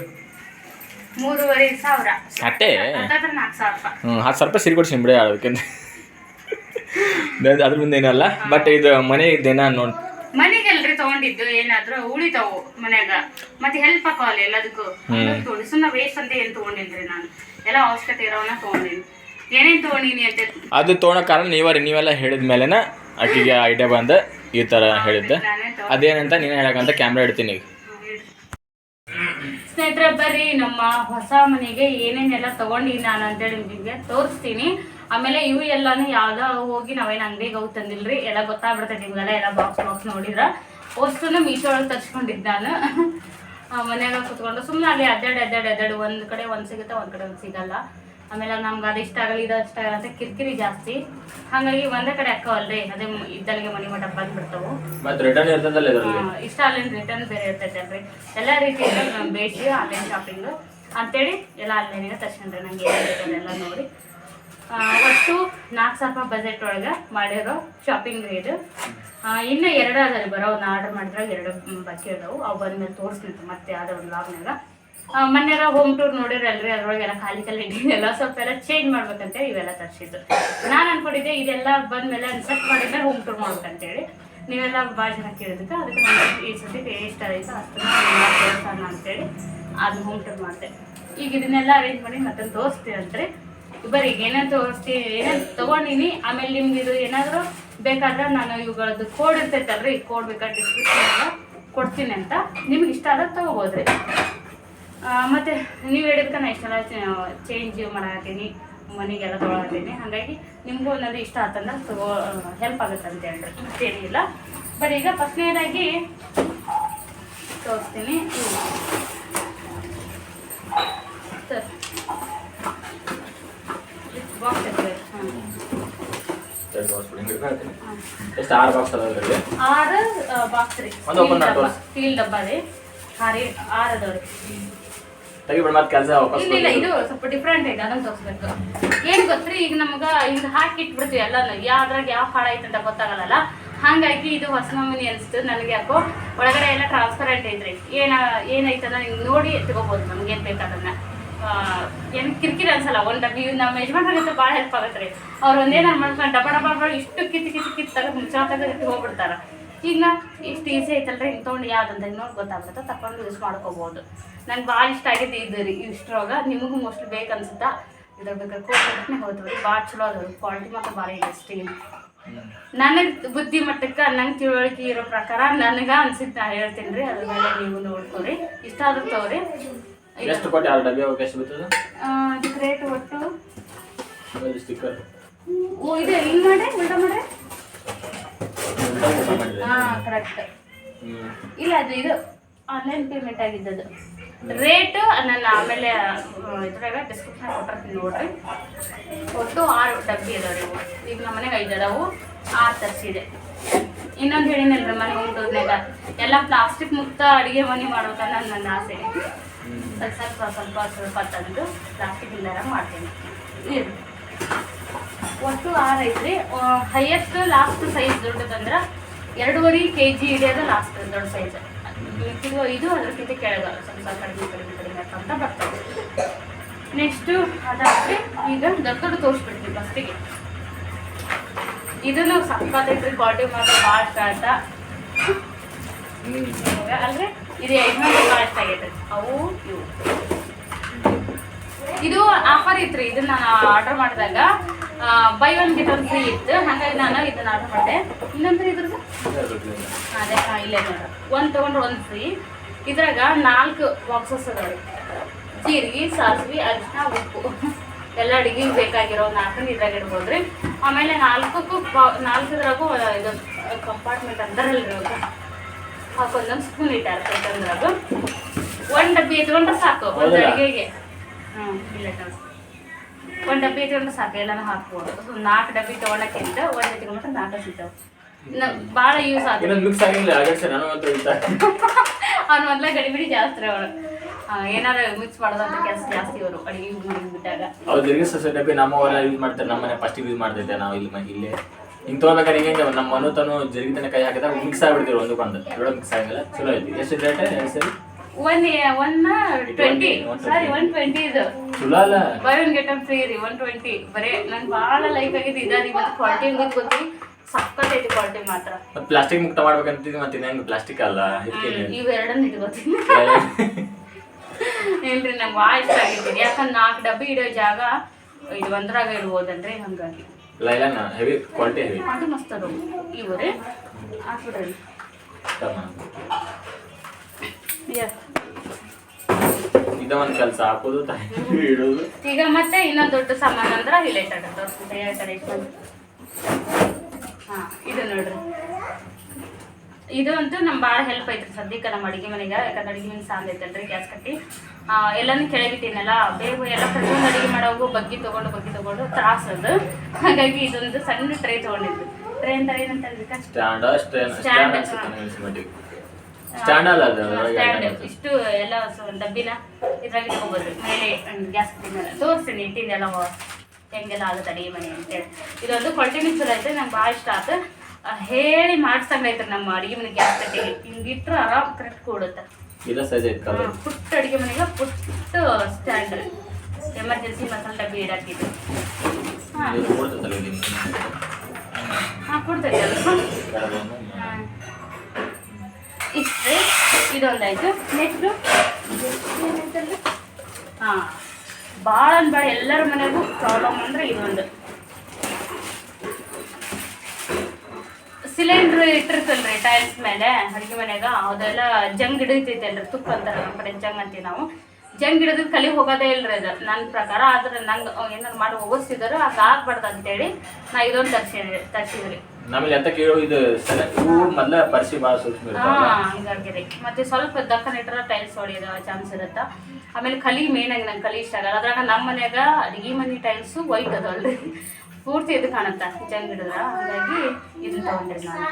S1: ಮೂರುವರೆ ಸಾವಿರ.
S2: ಅಟ್ಟೆ?
S1: ಹತ್ತತ್ರ ನಾಲ್ಕು ಸಾವಿರ ರೂಪಾಯಿ.
S2: ಹ್ಞೂ ಹತ್ತು ಸಾವಿರ ರೂಪಾಯಿ ಸೀರೆ ಕೊಡ್ಸಿನಿ ಬಿಡಿ ಅದಕ್ಕೆ. ಅದ್ರ ಮುಂದೆ ಏನಲ್ಲ ಬಟ್ ಇದು ಮನೆ ಇದ್ದೇನ ನೋಡಿ
S1: ಮನೆಗೆಲ್ರಿ ತಗೊಂಡಿದ್ದು ಏನಾದ್ರು ಉಳಿತಾವು ಮನ್ಯಾಗ. ಮತ್ತೆ ಹೆಲ್ಪ್ ಆಕವಲ್ಲ ಎಲ್ಲದಕ್ಕೂ. ತಗೊಂಡಿ ಸುಮ್ಮನೆ ವೇಸ್ಟ್ ಅಂತ ಏನು ತಗೊಂಡಿಲ್ರಿ ನಾನು. ಎಲ್ಲ ಅವಶ್ಯಕತೆ ಇರೋವನ್ನ ತಗೊಂಡಿನಿ. ಏನೇನು ತಗೊಂಡಿನಿ ಅಂತ
S2: ಅದು ತೊಗೊಳೋ ಕಾರಣ ನೀವು ನೀವೆಲ್ಲ ಹೇಳಿದ ಮೇಲೆನ ಆಕಿಗೆ ಐಡಿಯಾ ಬಂದ ಈ ಥರ ಹೇಳಿದ್ದೆ. ಅದೇನಂತ ನೀನು ಹೇಳಕ್ಕಂತ ಕ್ಯಾಮ್ರಾ ಇಡ್ತೀನಿ ಈಗ.
S1: ಸ್ನೇಹಿತರೆ ಬರ್ರಿ, ನಮ್ಮ ಹೊಸ ಮನೆಗೆ ಏನೇನೆಲ್ಲ ತಗೊಂಡಿ ನಾನು ಅಂತೇಳಿ ನಿಮಗೆ ತೋರಿಸ್ತೀನಿ. ಆಮೇಲೆ ಇವು ಎಲ್ಲಾನು ಯಾವ್ದೋ ಹೋಗಿ ನಾವೇನು ಅಂಗಡಿಗೆ ಹೋಗಿ ತಂದಿಲ್ರಿ, ಎಲ್ಲ ಗೊತ್ತಾಗ್ಬಿಡತ್ತೆ ನಿಮ್ಗೆಲ್ಲ, ಎಲ್ಲ ಬಾಕ್ಸ್ ಬಾಕ್ಸ್ ನೋಡಿದ್ರ. ಅಷ್ಟನ್ನು ಮೀಶೋ ಒಳಗೆ ತರ್ಸ್ಕೊಂಡಿದ್ದು ನಾನು. ಮನೆಯಾಗ ಕುತ್ಕೊಂಡು ಸುಮ್ಮನೆ ಅಲ್ಲಿ ಅಡ್ಡಾಡಿ ಅಡ್ಡಾಡಿ ಅಡ್ಡಾಡಿ ಒಂದು ಕಡೆ ಒಂದು ಸಿಗುತ್ತೆ, ಒಂದು ಕಡೆ ಒಂದು ಸಿಗಲ್ಲ. ಆಮೇಲೆ ನಮ್ಗೆ ಅದು ಇಷ್ಟ ಆಗಲ್ಲ ಇದು ಇಷ್ಟ ಆಗಲ್ಲ ಅಂತ ಕಿರಿಕಿರಿ ಜಾಸ್ತಿ. ಹಾಗಾಗಿ ಒಂದೇ ಕಡೆ ಅಕ್ಕವಲ್ರಿ ಅದೇ ಇದ್ದಲ್ಲಿಗೆ ಮನೆ ಮಠ ಬಂದ್ಬಿಡ್ತಾವು.
S2: ಮತ್ತೆ ರಿಟರ್ನ್ ಇರ್ತದಲ್ಲ ಇದರಲ್ಲಿ?
S1: ಇಷ್ಟ ಆನ್ಲೈನ್ ರಿಟರ್ನ್ ಬೇರೆ ಇರ್ತೈತೆ ಅಲ್ರಿ. ಎಲ್ಲ ರೀತಿಯಿಂದ ಬೇಸಿ ಆನ್ಲೈನ್ ಶಾಪಿಂಗ್ ಅಂತೇಳಿ ಎಲ್ಲ ಆನ್ಲೈನಿಗೆ ತರ್ಸ್ಕೊಂಡ್ರೆ ನಂಗೆ ಎಲ್ಲ ನೋಡಿ. ಒಟ್ಟು ನಾಲ್ಕು ಸಾವಿರ ರೂಪಾಯಿ ಬಜೆಟ್ ಒಳಗೆ ಮಾಡಿರೋ ಶಾಪಿಂಗ್ ಇದು. ಇನ್ನು ಎರಡು ಅದಾವೆ ಬರೋ ಆರ್ಡರ್ ಮಾಡಿದ್ರಾಗ ಎರಡು ಬಾಕಿ ಇದಾವೆ. ಅವು ಬಂದ್ಮೇಲೆ ತೋರಿಸ್ತೀನಿ ಮತ್ತೆ ಯಾವುದೋ ಒಂದು ಲಾಗ್ನಾಗ ಮೊನ್ನೆರ ಹೋಮ್ ಟೂರ್ ನೋಡಿರಲ್ರಿ ಅದ್ರೊಳಗೆಲ್ಲ ಖಾಲಿ ಖಾಲಿ ಇಟ್ಟಿದ್ದೆಲ್ಲ ಸ್ವಲ್ಪ ಎಲ್ಲ ಚೇಂಜ್ ಮಾಡ್ಬೇಕಂತ ಇವೆಲ್ಲ ತರಿಸಿದ್ದು. ನಾನು ಅನ್ಕೊಂಡಿದ್ದೆ ಇದೆಲ್ಲ ಬಂದ್ಮೇಲೆ ಸೆಟ್ ಮಾಡಿದ್ರೆ ಹೋಮ್ ಟೂರ್ ಮಾಡ್ಬೇಕಂತೇಳಿ. ನೀವೆಲ್ಲ ಭಾಳ ಜನ ಕೇಳಿದಕ್ಕೆ ಅದಕ್ಕೆ ನಾನು ಈ ಸತಿ ಇಷ್ಟ ಆಯಿತು, ಅಷ್ಟನ್ನು ಅಂತೇಳಿ ಅದು ಹೋಮ್ ಟೂರ್ ಮಾಡಿದೆ. ಈಗ ಇದನ್ನೆಲ್ಲ ಅರೇಂಜ್ ಮಾಡಿ ಮತ್ತೆ ತೋರಿಸ್ತೀರಂತ್ರಿ ಬರೀ ಏನೇನು ತೋರಿಸ್ತೀನಿ ಏನೇನು ತೊಗೊಂಡಿನಿ, ಆಮೇಲೆ ನಿಮ್ಗೆ ಇದು ಏನಾದರೂ ಬೇಕಾದ್ರೆ ನಾನು ಇವುಗಳದ್ದು ಕೋಡ್ ಇರ್ತೈತಲ್ರಿ ಕೋಡ್ ಬೇಕಾದ್ರೆ ಡಿಸ್ಕ್ರಿಪ್ಷನ್ ಕೊಡ್ತೀನಿ ಅಂತ. ನಿಮ್ಗೆ ಇಷ್ಟ ಆದ್ರೆ ತೊಗೋಬೋದ್ರಿ. ಮತ್ತೆ ನೀವು ಹೇಳಿದ್ಕ ನಾ ಇಷ್ಟೆಲ್ಲ ಚೇಂಜ್ ಮಾಡತ್ತೀನಿ ಮನೆಗೆಲ್ಲ ತೊಗೊಳತ್ತೀನಿ ಹಾಗಾಗಿ ನಿಮಗೂ ಒಂದೊಂದು ಇಷ್ಟ ಆತಂದ್ರೆ ತಗೋ ಹೆಲ್ಪ್ ಆಗುತ್ತೆ ಅಂತ ಹೇಳ್ರಿ. ಮತ್ತೇನಿಲ್ಲ. ಬಟ್ ಈಗ ಫಸ್ಟ್ನೇದಾಗಿ ತೋರಿಸ್ತೀನಿ. ಸರ್. ಬಾಕ್ಸ್ ಹಾಂ
S2: ಎಷ್ಟು ಆರು ಬಾಕ್ಸ್ ಅದ ಅದರಲ್ಲಿ?
S1: ಆರು ಬಾಕ್ಸ್ ರೀ. ಸ್ಟೀಲ್ ಡಬ್ಬ ರೀ. ಹಾರಿ ಆರು ಅದಾವ ರೀ.
S2: ತೆಗಿಬಿಡ ಮತ್ತೆ ಕೆಲಸ ವಾಪಸ್
S1: ಇಲ್ಲ ಇಲ್ಲ ಇದು ಸ್ವಲ್ಪ ಡಿಫ್ರೆಂಟ್ ಐತೆ ಅದನ್ನ ತೋರಿಸ್ಬೇಕು. ಏನ್ ಗೊತ್ತ್ರಿ ಈಗ ನಮ್ಗ ಹಿಂಗ್ ಹಾಕಿ ಇಟ್ಬಿಡ್ತೀವಿ ಎಲ್ಲಾನು ಯಾವ್ದ್ರಾಗ ಯಾವ ಹಾಳ ಐತೆ ಅಂತ ಗೊತ್ತಾಗಲ್ಲ ಹಂಗಾಗಿ ಇದು ಹೊಸ ನಮೂನಿ ಅನಿಸ್ತು ನನಗೆ ಯಾಕೋ. ಒಳಗಡೆ ಎಲ್ಲ ಟ್ರಾನ್ಸ್ಪರೆಂಟ್ ಐತ್ರಿ. ಏನ ಏನೈತದ ನೋಡಿ ತಗೋಬಹುದು ನಮ್ಗೆ ಏನ್ ಬೇಕಾದನ್ನ ಏನು ಕಿರಿಕಿರಿ ಅನ್ಸಲ್ಲ ಒಂದು ಡಬ್ಬಿ ನಮ್ಮ ಯಜಮಾನ್ರಿಗೆ ಭಾಳ ಹೆಲ್ಪ್ ಆಗತ್ತೆ ರೀ. ಅವ್ರು ಒಂದೇನಾರು ಮಾಡ್ಕೊಂಡು ಡಬ್ಬ ಡಬ್ಬ ಡಬ್ಬ ಇಷ್ಟು ಕಿತ್ತು ಕಿತ್ತು ಕಿತ್ತು ತೆಗೆದು ಮುಚ್ಚಾ ತೆಗೆದು ಹೋಗ್ಬಿಡ್ತಾರ. ಈಗ ನಾ ಇಷ್ಟು ಈಸಿ ಐತಲ್ರಿ? ಹಿಂಗೆ ತೊಗೊಂಡು ಯಾವ್ದಂತ ನೋಡಿ ಗೊತ್ತಾಗ್ಬಿಡುತ್ತೆ ತಕೊಂಡು ಯೂಸ್ ಮಾಡ್ಕೋಬೋದು ನಂಗೆ ಭಾಳ ಇಷ್ಟ ಆಗಿದ್ದು ಇದು ರೀ ಇಷ್ಟ್ರೊಳಗೆ ನಿಮಗೂ ಮೋಸ್ಟ್ಲಿ ಬೇಕು ಅನ್ಸುತ್ತಾ? ಇದ್ರ ಬೇಕಾದ್ರೆ ಕೋಟೆ ಹೋಗ್ತದೆ ಭಾಳ ಚಲೋ ಅದ ಕ್ವಾಲಿಟಿ ಮಾತ್ರ ಭಾಳ ಇದೆ ಸ್ಟೀಲ್ ನನಗೆ ಬುದ್ಧಿ ಮಟ್ಟಕ್ಕೆ ನಂಗೆ ತಿಳುವಳಿಕೆ ಇರೋ ಪ್ರಕಾರ ನನಗೆ ಅನ್ಸಿದ್ದು ನಾ ಹೇಳ್ತೀನಿ ರೀ. ಅದ್ರ ಮೇಲೆ ನೀವು ನೋಡ್ಕೊರಿ. ಇಷ್ಟ ಆದ್ರೂ ತಗೋರಿ.
S2: ಎಷ್ಟು ಕೊಟ್ಟು ಆರು ಡಬ್ಬಿ ಹೋಗಕ್ಕೆ ಎಷ್ಟು
S1: ರೇಟ್ ಒಟ್ಟು?
S2: ಸ್ಟಿಕ್ಕರ್
S1: ಓ ಇದೆ. ಹಿಂಗೆ ಮಾಡ್ರಿ. ಉಲ್ಟಾ ಮಾಡ್ರಿ. ಹಾಂ ಕರೆಕ್ಟ್ ಇಲ್ಲ, ಅದು ಇದು ಆನ್ಲೈನ್ ಪೇಮೆಂಟ್ ಆಗಿದ್ದದು ರೇಟು ನಾನು ಆಮೇಲೆ ಇದ್ರಾಗ ಡಿಸ್ಕ್ರಿಪ್ಷನ್ ಕೊಟ್ಟಿರ್ತೀನಿ ನೋಡ್ರಿ. ಒಟ್ಟು ಆರು ಡಬ್ಬಿ ಇದಾವೆ ಈಗ ನಮ್ಮ ಮನೆಗೆ ಐದು ಅದಾವು. ಆರು ತರಿಸಿದೆ. ಇನ್ನೊಂದು ಹೇಳಿನಲ್ರಿ ಮನೆ ಊಟದ್ನಾಗ ಎಲ್ಲ ಪ್ಲಾಸ್ಟಿಕ್ ಮುಕ್ತ ಅಡುಗೆ ಮನೆ ಮಾಡ್ಬೇಕನ್ನ ನನ್ನ ಆಸೆ. ಸ್ವಲ್ಪ ಸ್ವಲ್ಪ ಸ್ವಲ್ಪ ತಂದು ಪ್ಲಾಸ್ಟಿಕ್ ಇಲ್ಲ ಮಾಡ್ತೀನಿ. ಒಟ್ಟು ಆರು ಐತ್ರಿ. ಹೈಯೆಸ್ಟ್ ಲಾಸ್ಟ್ ಸೈಜ್ ದೊಡ್ಡದಂದ್ರೆ ಎರಡೂವರೆ ಕೆ ಜಿ ಹಿಡಿಯೋದು ಲಾಸ್ಟ್ ದೊಡ್ಡ ಸೈಜ್ ಇದು ಇದು ಅದಕ್ಕಿಂತ ಕೆಳಗ. ಸ್ವಲ್ಪ ಕಡಿಮೆ ಕಡಿಮೆ ಕಡಿಮೆ ಅಂತ ಬರ್ತವೆ ನೆಕ್ಸ್ಟು ಅದಾದ್ರೆ, ಈಗ ದೊಡ್ಡ ದೊಡ್ಡ ತೋರಿಸ್ಬಿಡ್ತೀವಿ ಫಸ್ಟಿಗೆ ಇದನ್ನು ಸಕ್ಕತ್ತೈತ್ರಿ ಬಾಡಿ ಮಾತ್ರ ಭಾಳ ಆಯ್ತಾ? ಅಲ್ರಿ? ಇದು ಯಜಮಾನ್ರಿಗೆ ಭಾಳ ಇಷ್ಟ ಆಗೈತೆ. ಅವು ಇವು. ಇದು ಆಫರ್ ಇತ್ರಿ ಇದನ್ನ ನಾನು ಆರ್ಡರ್ ಮಾಡಿದಾಗ buy one get one free ಇತ್ತು. ಹಾಗಾಗಿ ನಾನು ಇದನ್ನ ಆರ್ಡರ್ ಮಾಡಿದೆ. ಇನ್ನೊಂದ್ರ ಇದ್ರದ್ದು? ಅದೇ ಹಾ, ಇಲ್ಲೇ ನೋಡ್ರಿ ಒಂದು ತೊಗೊಂಡ್ರೆ ಒಂದು ಫ್ರೀ ಇದ್ರಾಗ ನಾಲ್ಕು ಬಾಕ್ಸಸ್ ಅದಾವೆ ಜೀರಿಗೆ ಸಾಸಿವೆ ಅರಿಶಿನ ಉಪ್ಪು. ಎಲ್ಲ ಅಡಿಗೆ ಬೇಕಾಗಿರೋ ನಾಲ್ಕನ್ನು ಇದ್ರಾಗ ಇಡ್ಬೋದ್ರಿ. ಆಮೇಲೆ ನಾಲ್ಕಕ್ಕೂ ನಾಲ್ಕದ್ರಾಗೂ ಇದು ಕಂಪಾರ್ಟ್ಮೆಂಟ್ ಅಂತಾರಲ್ರಿ ಇವಾಗ. ಹಾಕೊಂದೊಂದು ಸ್ಪೂನ್ ಇಟ್ಟಾರ ಯಾಕಂದ್ರಾಗ ಒಂದು ಡಬ್ಬಿ ಎತ್ಕೊಂಡ್ರೆ ಸಾಕು. ಒಂದು ಅಡುಗೆಗೆ. ಹ್ಞೂ ಇಲ್ಲ ಒಂದು ಡಬ್ಬಿ ಎತ್ಕೊಂಡ್ರೆ ಸಾಕು ಎಲ್ಲಾನು ಹಾಕ್ಬೋದು. ನಾಲ್ಕು ಡಬ್ಬಿ ತೊಗೊಳಕ್ಕಿಂತ ಒಂದು ಎತ್ಕೊಂಡ್ರೆ ನಾಲ್ಕು ಸಿಗ್ತಾವೆ. ಭಾಳ ಯೂಸ್ ಆಗುತ್ತೆ.
S2: ಅವ್ನ ಮಿಕ್ಸ್ ಆಗಿಲ್ಲ
S1: ಅವ್ನು ಮೊದ್ಲ ಗಡಿಬಿಡಿ ಜಾಸ್ತಿ ಅವಳು. ಏನಾರ ಮಿಕ್ಸ್ ಮಾಡೋದಂತ ಕೆಲಸ ಜಾಸ್ತಿ ಅವರು ಅಡಿಗೆ ಬಿಟ್ಟಾಗ.
S2: ಅವ್ರು ಜರಿಗೆ ಸೊಸೈಟಿ ಡಬ್ಬಿ ನಮ್ಮವರೆಲ್ಲ ಯೂಸ್ ಮಾಡ್ತಾರೆ ನಮ್ಮನೆ ಫಸ್ಟ್ ಯೂಸ್ ಮಾಡ್ತಿದ್ದೆ ನಾವು ಇಲ್ಲಿ ಇಲ್ಲಿ. ಹಿಂಗೆ ತೊಗೊಬೇಕಾದ್ರೆ ಹಿಂಗೆ ನಮ್ಮ ಮನು ತನು ಜರಿಗೆ ತನಕ ಕೈ ಹಾಕಿದಾಗ ಮಿಕ್ಸ್ ಆಗಿಬಿಡ್ತೀವಿ ಒಂದು ಬಂದು. ಎರಡು ಮಿಕ್ಸ್ ಆಗಿಲ್ಲ ಚಲೋ ಐತಿ ಎಷ್ಟು ರೇಟ್ ಎರಡು ಸರಿ?
S1: ಒನ್ ಒನ್ ಟ್ವೆಂಟಿ ಸಾರಿ ಒನ್ ಟ್ವೆಂಟಿ ಇದು.
S2: ಚಲೋ ಅಲ್ಲ
S1: buy one get one free ರೀ ಒನ್ ಟ್ವೆಂಟಿ ಬರೇ ನಂಗೆ ಭಾಳ ಲೈಕ್ ಆಗಿದೆ ಇದಾರಿ ಮತ್ತೆ ಕ್ವಾಲಿಟಿ ಹೆಂಗ್ ಗೊತ್ತಿ ಸಖತ್ ಐತಿ ಕ್ವಾಲಿಟಿ ಮಾತ್ರ.
S2: ಪ್ಲಾಸ್ಟಿಕ್ ಮುಕ್ತ ಇದು ಮತ್ತೆ ಇನ್ನೇನು ಪ್ಲಾಸ್ಟಿಕ್ ಅಲ್ಲ
S1: ಇವೆರಡನ್ನ ಇಟ್ಕೋತೀನಿ ಇಲ್ರಿ ನಂಗೆ ಭಾಳ ಇಷ್ಟ ಆಗಿದ್ದೀನಿ ಯಾಕಂದ್ರೆ ನಾಲ್ಕು ಡಬ್ಬಿ ಇಡೋ ಜಾಗ ಇದು ಒಂದ್ರಾಗ ಇಡ್ಬೋದನ್ರಿ ಹಂಗಾಗಿ.
S2: ಲೈಲನ್ ಹೆವಿ ಕ್ವಾಲಿಟಿ ಹೆವಿ
S1: ಅದು ಮಸ್ತ್ ಅದಾವು. ಇವು ರೀ ಹಾಕ್ಬಿಡ್ರಿ. Yes.
S2: ಇದ ಒಂದ್ ಕೆಲಸ ಹಾಕೋದು ತಾಯಿ ಇಡೋದು.
S1: ಈಗ ಮತ್ತೆ ಇನ್ನೊಂದು ದೊಡ್ಡ ಸಾಮಾನು ಅಂದ್ರ ರಿಲೇಟೆಡ್ ತೋರಿಸ್ತೀನಿ ಹೇಳ್ತಾರೆ ಹಾಂ ಇದು ನೋಡ್ರಿ. ಇದು ಅಂತೂ ನಮ್ ಭಾಳ ಹೆಲ್ಪ್ ಐತ್ರಿ ಸದ್ಯಕ್ಕೆ ನಮ್ಮ ಅಡುಗೆ ಮನೆಗೆ ಯಾಕಂದ್ರೆ ಅಡುಗೆ ಮನೆ ಸಾಂದ್ ಐತಲ್ರಿ ಗ್ಯಾಸ್ ಕಟ್ಟಿ. ಎಲ್ಲಾನು ಕೆಳಗಿಟ್ಟಿನಲ್ಲ ಬೇಗ ಎಲ್ಲ ಪ್ರತಿಯೊಂದು ಅಡುಗೆ ಮಾಡೋವು ಬಗ್ಗಿ ತೊಗೊಂಡು ಬಗ್ಗಿ ತೊಗೊಂಡು ತ್ರಾಸ ಅದು. ಹಾಗಾಗಿ ಇದೊಂದು ಸಣ್ಣ ಟ್ರೈ ತೊಗೊಂಡಿದ್ದು ಟ್ರೇ ಅಂತ ಏನಂತ
S2: ಸ್ಟ್ಯಾಂಡ್ ಸ್ಟ್ಯಾಂಡ್
S1: Stand,
S2: ಸ್ಟ್ಯಾಂಡ್
S1: ಹಾ.
S2: ಅನ್ಸುತ್ತೆ ನನಗೆ ಅನ್ಸಿದ ಮಟ್ಟಿಗೆ ಸ್ಟ್ಯಾಂಡ್ ಅಲ್ಲ ಅದು.
S1: ಸ್ಟ್ಯಾಂಡ್ ಇಷ್ಟು ಎಲ್ಲ ಡಬ್ಬಿನ ಇದ್ರಾಗ ಇಟ್ಕೋಬೋದು ಮೇಲೆ ಗ್ಯಾಸ್ ಮೇಲೆ ತೋರಿಸ್ತೀನಿ. ಇಟ್ಟಿದ್ದೆಲ್ಲ ಹೆಂಗೆಲ್ಲ ಆಗುತ್ತೆ ಅಡಿಗೆ ಮನೆ ಅಂತೇಳಿ ಇದೊಂದು ಕ್ವಾಲಿಟಿನೂ ಚಲೋ ಐತೆ ನಂಗೆ ಭಾಳ ಇಷ್ಟ ಆಯ್ತು ಆ, ಹೇಳಿ ಮಾಡ್ಸಂಗೈತೆ ನಮ್ಮ ಅಡಿಗೆ ಮನೆ ಗ್ಯಾಸ್ ಕಟ್ಟಿಗೆ. ಹಿಂಗಿಟ್ರೆ ಆರಾಮ್ ಕರೆಕ್ಟ್ ಕೂಡುತ್ತೆ.
S2: ಇಲ್ಲ ಸೈಜ್ ಐತೆ
S1: ಪುಟ್ಟ ಅಡಿಗೆ ಮನೆಗೆ ಪುಟ್ಟ ಸ್ಟ್ಯಾಂಡ್ ಎಮರ್ಜೆನ್ಸಿ ಮಸಾಲೆ ಡಬ್ಬಿ ಇಡಾಕಿದ್ದು ಹಾಂ. ಕೊಡ್ತೈತೆ ಹಾಂ. ಇಷ್ಟೇ ಇದೊಂದಾಯಿತು. ನೆಕ್ಸ್ಟು ಹಾಂ ಭಾಳ ಭಾಳ ಎಲ್ಲರ ಮನೆಗೂ ಪ್ರಾಬ್ಲಮ್ ಅಂದರೆ ಇದೊಂದು. ಸಿಲಿಂಡ್ರ್ ಇಟ್ಟಿರ್ತಲ್ರಿ ಟೈಲ್ಸ್ ಮೇಲೆ, ಅಡುಗೆ ಮನ್ಯಾಗ ಅದೆಲ್ಲ ಜಂಗ್ ಹಿಡಿತೈತಲ್ರಿ, ತುಪ್ಪ ಅಂತಾರೆ ನಮ್ಮ ಕಡೆ ಜಂಗ್ ಅಂತೀವಿ ನಾವು. ಜಂಗ್ ಹಿಡಿದ್ರೆ ಕಲಿ ಹೋಗೋದೇ ಇಲ್ರಿ ಅದು ನನ್ನ ಪ್ರಕಾರ. ಆದ್ರೆ ನಂಗೆ ಏನಾರು ಮಾಡಿ ಹೋಗಿಸ್ತಿದ್ರು ಅದು ಆಗ್ಬಾರ್ದು ಅಂತೇಳಿ ನಾ ಇದೊಂದು ತರ್ಸಿದ್ರಿ ತರ್ಸಿದ್ರಿ
S2: ನಮ್ಮಲ್ಲಿ ಅಂತ ಕೇಳೋ ಇದು ಇವು ಮೊದ್ಲ ಪರಿಸಿ ಭಾಳ ಸೂಕ್ಷ್ಮ
S1: ಹಾ
S2: ಇರ್ತಾವಲ್ಲ
S1: ಹಂಗಾಗಿದೆ ಮತ್ತೆ ಸ್ವಲ್ಪ ದಕ್ಕನ ಇಟ್ಟರೆ ಟೈಲ್ಸ್ ಹೊಡೆಯೋ ಚಾನ್ಸ್ ಇರುತ್ತ? ಆಮೇಲೆ ಕಲಿ ಮೇನ್ ಆಗಿ ನಂಗೆ ಕಲಿ ಇಷ್ಟ ಆಗಲ್ಲ. ಅದ್ರಾಗ ನಮ್ಮ ಮನ್ಯಾಗ ಅಡಿಗೆ ಮನೆ ಟೈಲ್ಸ್ ವೈಟ್ ಅಲ್ರಿ. ಪೂರ್ತಿ ಇದು ಕಾಣುತ್ತ? ಚೆನ್ನ ಹಿಡಿದ್ರ ಹಾಗಾಗಿ ಇದು ತಗೊಂಡೆ ನಾನು.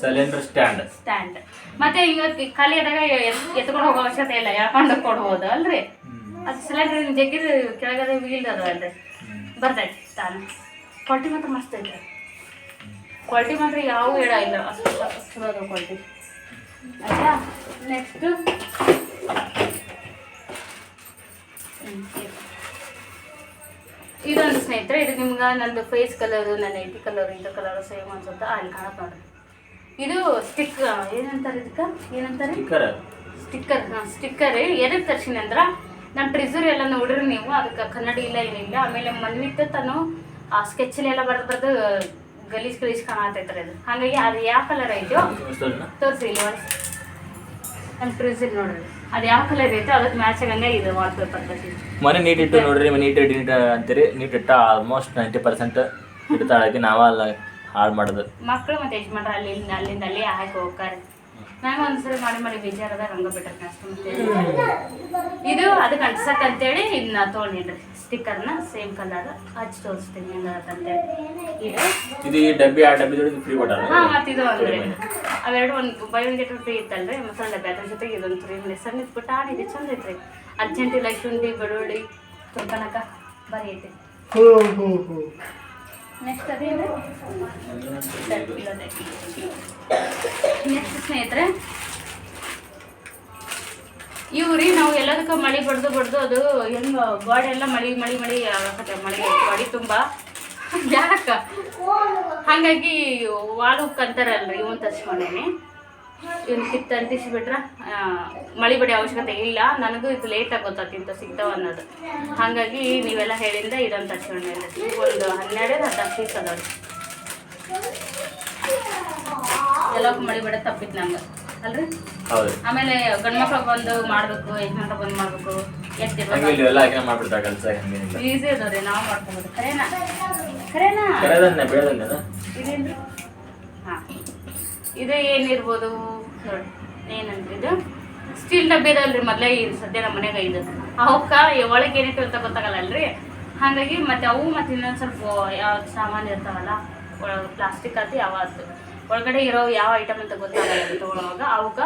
S2: ಸಿಲಿಂಡರ್ ಸ್ಟ್ಯಾಂಡ್
S1: ಸ್ಟ್ಯಾಂಡ್ ಮತ್ತೆ ಈಗ ಖಾಲಿ ಆದಾಗ ಎತ್ಕೊಂಡು ಹೋಗೋ ಅವಶ್ಯಕತೆ ಇಲ್ಲ. ಎಳ್ಕೊಂಡು ಕೊಡ್ಬೋದು ಅಲ್ರಿ. ಅದು ಸಿಲಿಂಡರ್ ಜಗ್ಗಿದ ಕೆಳಗಡೆ ವೀಲ್ ಅದ ಅಲ್ರಿ. ಬರ್ತೈತಿ ತಾನು. ಕೊಟ್ಟಿ ಮಾತ್ರ ಮಸ್ತ್ ಐತೆ. ಕ್ವಾಲಿಟಿ ಮಾತ್ರ ಯಾವ ಹೇಳ ಇಲ್ಲ. ಅಷ್ಟು ಅಷ್ಟು ಅದ ಕ್ವಾಲಿಟಿ ಆಯ್ತಾ? ನೆಕ್ಸ್ಟು ಇದೊಂದು ಸ್ನೇಹಿತರೆ ಇದು ನಿಮ್ಗೆ ನಂದು ಫೇಸ್ ಕಲರು ನನ್ನ ಐಟಿ ಕಲರ್ ಇಂಥ ಕಲರ್ ಸೇಮ್ ಅನ್ಸುತ್ತೆ. ಅಲ್ಲಿ ಕಾಣಕ್ಕೆ ನೋಡ್ರಿ. ಇದು ಸ್ಟಿಕ್ ಏನಂತಾರೆ ಇದಕ್ಕೆ? ಏನಂತಾರೆ?
S2: ಸ್ಟಿಕ್ಕರ್
S1: ಸ್ಟಿಕ್ಕರ್ ಹಾಂ ಸ್ಟಿಕ್ಕರ್ ಎದಕ್ಕೆ ತರ್ಸಿನಿ ಅಂದ್ರೆ ನಮ್ಮ ಟ್ರಿಸರ್ ಎಲ್ಲ ನೋಡ್ರಿ ನೀವು ಅದಕ್ಕೆ ಕನ್ನಡಿ ಇಲ್ಲ ಏನಿಲ್ಲ. ಆಮೇಲೆ ಮನ್ವಿತ್ ತಾನು ಆ ಸ್ಕೆಚಲ್ಲಿ ಎಲ್ಲ ಬರ್ದು ಬರ್ದು ಗಲೀಜ್ ಗಲೀಜ್ ಕಾಣತೈತ್ರಿ ಅದು ಹಾಗಾಗಿ ಅದು ಯಾವ ಕಲರ್ ಐತೋ ತೋರಿಸಿ ಇಲ್ಲಿ ಒಂದು. ನಮ್ಮ ಟ್ರಿಸರ್ ನೋಡ್ರಿ ಅದು ಯಾವ ಕಲರ್ ಐತೋ ಅದಕ್ಕೆ ಮ್ಯಾಚ್ ಆಗಂಗೆ ಇದು ವಾಲ್ ಪೇಪರ್
S2: ಮನೆ ನೀಟ್ ಇಟ್ಟು ನೋಡ್ರಿ ನೀಟ್ ಇಟ್ಟು ನೀಟ್ ಅಂತೀರಿ. ನೀಟ್ ಇಟ್ಟ ಆಲ್ಮೋಸ್ಟ್ ನೈಂಟಿ ಪರ್ಸೆಂಟ್ ಇಡ್ತಾಳಾಗಿ ಅಲ್ಲಿ ಹಾಳು ಮಾಡೋದು.
S1: ಮಕ್ಕಳು ಮತ್ತೆ ಯಜಮಾನ್ರು ಅಲ್ಲಿ ಅಲ್ಲಿಂದ ಅಲ್ಲಿ ಹಾಕಿ ಹೋಗ್ತಾರೆ. ನಾನು ಒಂದ್ಸರಿ ಮಾಡಿ ಮಾಡಿ ಬೇಜಾರದ ರಂಗ ಮತ್ತೆ ಇದು ಅದಕ್ಕೆ ಅಂಟ್ಸಕ್ ಅಂತೇಳಿ ಇದನ್ನ ತೊಗೊಂಡಿನ್ರಿ ಸ್ಟಿಕ್ಕರ್ನ ಸೇಮ್ ಕಲರ್ ಹಚ್ಚಿ ತೋರಿಸ್ತೀನಿ ಹೆಂಗತ್ತ ಅಂತೇಳಿ. ಇದು.
S2: ಇದು ಈ ಡಬ್ಬಿ ಆ ಡಬ್ಬಿ ಜೋಡಿ ಫ್ರೀ ಕೊಟ್ಟಾರ
S1: ಹಾ ಮತ್ತೆ ಇದು ಅಂದ್ರೆ ಅವೆರಡು ಒಂದು ಬೈ ಒನ್ ಗೆಟ್ ಫ್ರೀ ಇತ್ತಲ್ರಿ ಮಸಾಲೆ ಡಬ್ಬಿ ಅದ್ರ ಜೊತೆಗೆ ಇದೊಂದು ಫ್ರೀ ಇದೆ ಸಣ್ಣ ಆಡಿದೆ ಇದೆ ಚಂದ ಐತ್ರಿ. ಅರ್ಜೆಂಟ್ ಇಲ್ಲ ಶುಂಠಿ ಬೆಳ್ಳುಳ್ಳಿ ತುರ್ಕನಕ ಬರೀ ಐತಿ. ನೆಕ್ಸ್ಟ್ ಅದೇನು ನೆಕ್ಸ್ಟ್ ಸ್ನೇಹಿತರೆ, ಇವ್ರಿ ನಾವು ಎಲ್ಲದಕ್ಕ ಮಳೆ ಬಡ್ದು ಬಡ್ದು ಅದು ಹೆಂಗ್ ಬಾಡಿ ಎಲ್ಲ ಮಳಿ ಮಳಿ ಮಳಿ ಆಗತ್ತೆ ಮಳಿ ಬಾಡಿ ತುಂಬ. ಯಾಕ? ಹಾಗಾಗಿ ವಾಲ್ ಹುಕ್ ಅಂತಾರಲ್ರಿ, ಇವನ್ ತರ್ಸ್ಕೊಂಡೇನಿ. ಇವ್ನ ಕಿತ್ತು ಅಂಟಿಸಿಬಿಟ್ರೆ ಮಳೆ ಬಡಿ ಅವಶ್ಯಕತೆ ಇಲ್ಲ. ನನಗೂ ಇದು ಲೇಟಾಗಿ ಗೊತ್ತಾಗ್ತಿ ಇಂಥ ಸಿಗ್ತಾವ ಅನ್ನೋದು. ಹಾಗಾಗಿ ನೀವೆಲ್ಲ ಹೇಳಿಂದ ಇದೊಂದು ತಕ್ಷಣ ಒಂದು ಹನ್ನೆರಡು ಹದಿನಾಲ್ಕು ಪೀಸ್ ಅದಾವ ಎಲ್ಲಕ್ಕೂ ಮಳೆ ಬಡ ತಪ್ಪಿತ್ತು ನಂಗೆ. ಅಲ್ರಿ?
S2: ಹೌದು.
S1: ಆಮೇಲೆ ಗಂಡ್ಮಕ್ಳು ಬಂದು ಮಾಡ್ಬೇಕು ಯಜಮಾನ್ರ ಬಂದು ಮಾಡ್ಬೇಕು
S2: ಹಂಗೇನಿಲ್ಲ.
S1: ಈಸಿ ಅದಾವ್ರಿ ನಾವು ಮಾಡ್ಕೊಬೋದು. ಖರೇನಾ ಖರೇನಾ ಇದೇನ್ರಿ? ಹಾಂ. ಇದು ಏನಿರ್ಬೋದು? ಏನಂದ್ರೆ ಇದು ಸ್ಟೀಲ್ ಡಬ್ಬಿ ಇದಲ್ರಿ ಮೊದಲೇ ಸದ್ಯ ನಮ್ಮ ಮನೆಗೆ ಇದು ಅವಕ್ಕ ಒಳಗೆ ಏನಿಟ್ಟು ಅಂತ ಗೊತ್ತಾಗಲ್ಲ ಅಲ್ರಿ ಹಾಗಾಗಿ ಮತ್ತೆ ಅವು ಮತ್ತೆ ಇನ್ನೊಂದು ಸ್ವಲ್ಪ ಯಾವ ಸಾಮಾನು ಇರ್ತಾವಲ್ಲ ಒಳಗೆ ಪ್ಲಾಸ್ಟಿಕ್ ಆಯ್ತು ಯಾವ ಆತು ಒಳಗಡೆ ಇರೋ ಯಾವ ಐಟಮ್ ಅಂತ ಗೊತ್ತಾಗಲ್ಲ ತೊಗೊಳ್ಳುವಾಗ ಅವಕ್ಕ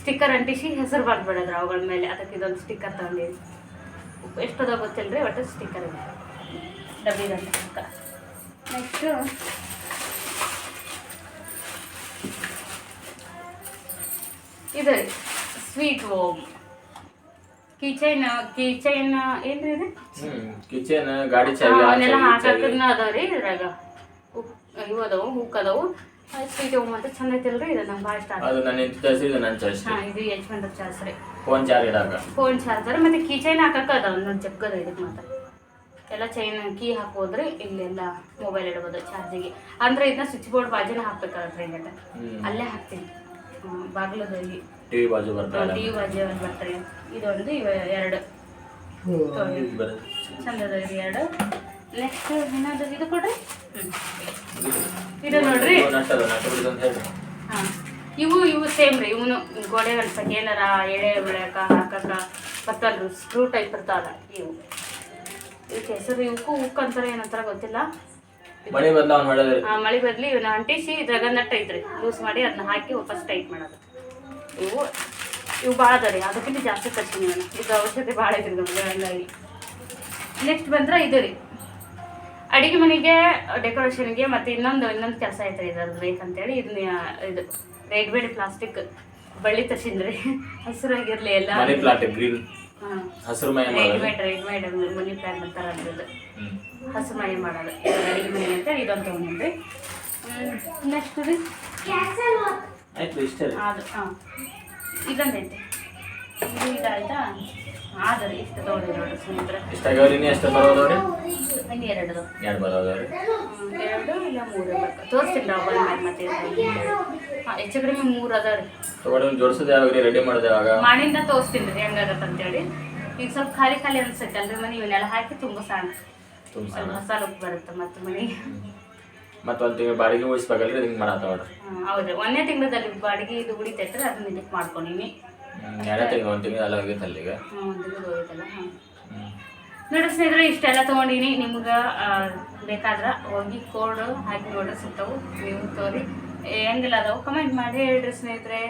S1: ಸ್ಟಿಕ್ಕರ್ ಅಂಟಿಸಿ ಹೆಸರು ಬರ್ದ್ಬಿಡೋದ್ರ ಅವುಗಳ ಮೇಲೆ. ಅದಕ್ಕೆ ಇದೊಂದು ಸ್ಟಿಕ್ಕರ್ ತಗೊಂಡಿದ್ದೀನಿ ಎಷ್ಟದ ಗೊತ್ತಿಲ್ಲರಿ ಒಟ್ಟು ಸ್ಟಿಕ್ಕರ್ ಇದೆ. ಡಬ್ಬಿದಂತ. ನೆಕ್ಸ್ಟು ಇದು ಸ್ವೀಟ್ ಹೋಮ್ ಕಿಚನ್ ಕಿಚನ್ ಏನ್ರಿ ಇದು?
S2: ಕಿಚನ್ ಗಾಡಿ ಚಾವಿ
S1: ಅವನ್ನೆಲ್ಲ. ಹಾಕಕ್ಕನ್ನ ಅದಾವ್ರಿ ಇದ್ರಾಗ. ಇವು ಅದಾವು ಹುಕ್ ಅದಾವು. ಸ್ವೀಟ್ ಹೋಮ್ ಅಂತ ಚಂದ ಐತಿಲ್ರಿ ಇದು ನಂಗೆ ಭಾಳ ಇಷ್ಟ
S2: ಅದು ನನ್ನ ಚಾಯ್ಸ್ ಇದು ನನ್ನ ಚಾಯ್ಸ್
S1: ಹಾಂ ಇದು ಯಜಮಾನ್ರ ಚಾರ್ಜ್ ರೀ
S2: ಫೋನ್ ಚಾರ್ಜ್ ಇಡಾಕ
S1: ಫೋನ್ ಚಾರ್ಜರ್ ಮತ್ತೆ ಕಿಚನ್ ಚೈನ್ ಹಾಕಕ್ಕೆ ಅದಾವ ನನ್ನ ಜಗ್ಗದ ಇದಕ್ಕೆ ಮಾತ್ರ. ಎಲ್ಲ ಚೈನ್ ಕೀ ಹಾಕೋದ್ರೆ ಇಲ್ಲೆಲ್ಲ ಮೊಬೈಲ್ ಇಡ್ಬೋದು ಚಾರ್ಜಿಗೆ ಅಂದ್ರೆ ಇದನ್ನ ಸ್ವಿಚ್ ಬೋರ್ಡ್ ಬಾಜಿನ ಹಾಕ್ಬೇಕಾಗತ್ತೆ ಅಲ್ಲೇ ಹಾಕ್ತೀನಿ. ಬಾಗಿಲದ ಇಲ್ಲಿ
S2: ಟಿವಿ ಬಾಜು ಬರ್ತಾರೆ
S1: ಟಿವಿ ಬಾಜು ಒಂದು ಬರ್ತಾರೆ ಇದೊಂದು ಇವ ಎರಡು. ಚಂದದ ಎರಡು. ನೆಕ್ಸ್ಟ್ ಏನಾದ್ರು ಇದು ಕೊಡ್ರಿ ಇದು ನೋಡ್ರಿ. ಹಾಂ. ಇವು ಇವು ಸೇಮ್ ರೀ. ಇವನು ಗೋಡೆ ಅನ್ಸಕ್ಕೆ ಏನಾರ ಎಳೆ ಬೆಳೆಯಕ ಹಾಕಕ್ಕ ಬರ್ತಲ್ರಿ ಸ್ಕ್ರೂ ಟೈಪ್ ಇರ್ತಾವಲ್ಲ ಇವು. ಇವಕ್ಕೆ ಹೆಸರು ಇವಕ್ಕೂ ಉಕ್ ಅಂತಾರೆ ಏನಂತಾರ ಗೊತ್ತಿಲ್ಲ.
S2: ಮಳೆ ಬದಲಾವಣೆ ಮಾಡೋದ್ರಿ
S1: ಆ, ಮಳೆ ಬದ್ಲಿ ಇವನ್ನ ಅಂಟಿಸಿ ಇದ್ರಾಗ ನಟ್ ಐತ್ರಿ ಲೂಸ್ ಮಾಡಿ ಅದನ್ನ ಹಾಕಿ ವಾಪಸ್ ಟೈಟ್ ಮಾಡೋದು. ಇವು ಇವು ಭಾಳ ಅದ ರೀ ಅದಕ್ಕಿಂತ ಜಾಸ್ತಿ ತರ್ತೀನಿ ನಾನು ಇದು ಔಷಧಿ ಭಾಳ ಐತ್ರಿ ನಮ್ಗೆ ಹಂಗಾಗಿ. ನೆಕ್ಸ್ಟ್ ಬಂದ್ರೆ ಇದು ರೀ. ಅಡಿಗೆ ಮನೆಗೆ ಡೆಕೋರೇಷನ್ಗೆ ಮತ್ತೆ ಇನ್ನೊಂದು ಇನ್ನೊಂದು ಕೆಲಸ ಐತ್ರಿ ಇದ್ರದ್ದು ಬೇಕಂತೇಳಿ ಇದನ್ನ ಇದು ರೆಡ್ ಬೇಡಿ ಪ್ಲಾಸ್ಟಿಕ್ ಬಳ್ಳಿ ತರ್ಸಿನ್ರಿ ಹಸಿರಾಗಿರ್ಲಿ ಎಲ್ಲ.
S2: ಹಸಿರು ಮಯ
S1: ರೇಡ್
S2: ಮಾಡೋದು.
S1: ಮೇಡ್ ರೇಡ್ ಮೇಡ್ ಮನಿ ಪ್ಲಾನ್ ಅಂತಾರ ಅದ್ರದ್ದು. ಹಸಿರು ಮಾಡೋದು. ಅಡಿಗೆ ಮನೆ ಅಂತ ಇದೊಂದು ತೊಗೊಂಡ್ರಿ ನೆಕ್ಸ್ಟ್ ರೀ
S2: ಆಯ್ತು ಇಷ್ಟೇ
S1: ಅದು ಹಾಂ. ಇದೊಂದೈತೆ. ಇದು ಇದಾಯ್ತಾ? ಆದ ರೀ ಇಷ್ಟು ತೊಗೊಂಡ್ರಿ ನೋಡ್ರಿ
S2: ಇನ್ನೂ ಎಷ್ಟು ಬರೋದವ್ರಿ
S1: ಹಂಗೆ ಎರಡು
S2: ಎರಡು ಬರೋದವ್ರಿ
S1: ಎರಡು ಇಲ್ಲ ಮೂರು ತೋರಿಸ್ತೀನಿ ನಾವು ಮತ್ತೆ ಹೆಚ್ಚು ಕಡಿಮೆ ಮೂರು ಅದ ರೀ
S2: ತಗೊಂಡು ಜೋಡಿಸೋದು ಯಾವಾಗ ರೆಡಿ ಮಾಡಿದೆ ಯಾವಾಗ
S1: ಮಾಡಿಂದ ತೋರಿಸ್ತೀನಿ ರೀ ಹೆಂಗಾಗತ್ತೆ ಅಂತೇಳಿ. ಈಗ ಸ್ವಲ್ಪ ಖಾಲಿ ಖಾಲಿ ಅನ್ಸುತ್ತೆ ಅಲ್ರಿ ಮನೆ ಇವನ್ನೆಲ್ಲ ಹಾಕಿ ತುಂಬ ಸಣ್ಣ ಮಸಾಲೆ ಉಪ್ಪು ಬರುತ್ತೆ ಮತ್ತೆ ಮನೆ.
S2: ಮತ್ತೆ ಒಂದು ತಿಂಗಳು ಬಾಡಿಗೆ ಉಳಿಸ್ಬೇಕಲ್ರಿ ಹಿಂಗೆ ಮಾಡತ್ತವ್ರಿ
S1: ಹೌದು. ಒಂದನೇ ತಿಂಗಳದಲ್ಲಿ ಬಾಡಿಗೆ ಇದು ಉಳಿತೈತ್ರಿ ಅದನ್ನ ಇದಕ್ಕೆ ಮಾಡ್ಕೊಂಡಿನಿ
S2: ಎರಡನೇ ತಿಂಗಳು ಒಂದು ತಿಂಗಳು ಎಲ್ಲ ಹೋಗಿತ್ತು ಅಲ್ಲಿಗೆ.
S1: ಒಂದು ತಿಂಗಳು ಹೋಯ್ತಲ್ಲ ಹಾಂ. ನೋಡಿ ಸ್ನೇಹಿತರೆ ಇಷ್ಟೆಲ್ಲ ತಗೊಂಡಿನಿ. ನಿಮ್ಗೆ ಬೇಕಾದ್ರೆ ಹೋಗಿ ಕೋಡ್ ಹಾಕಿ ನೋಡ್ರಿ ಸಿಗ್ತಾವು ನೀವು ತೋರಿ. ಹೆಂಗಿಲ್ಲ ಅದಾವೆ. ಕಮೆಂಟ್ ಮಾಡಿ ಹೇಳ್ರಿ ಸ್ನೇಹಿತರೆ.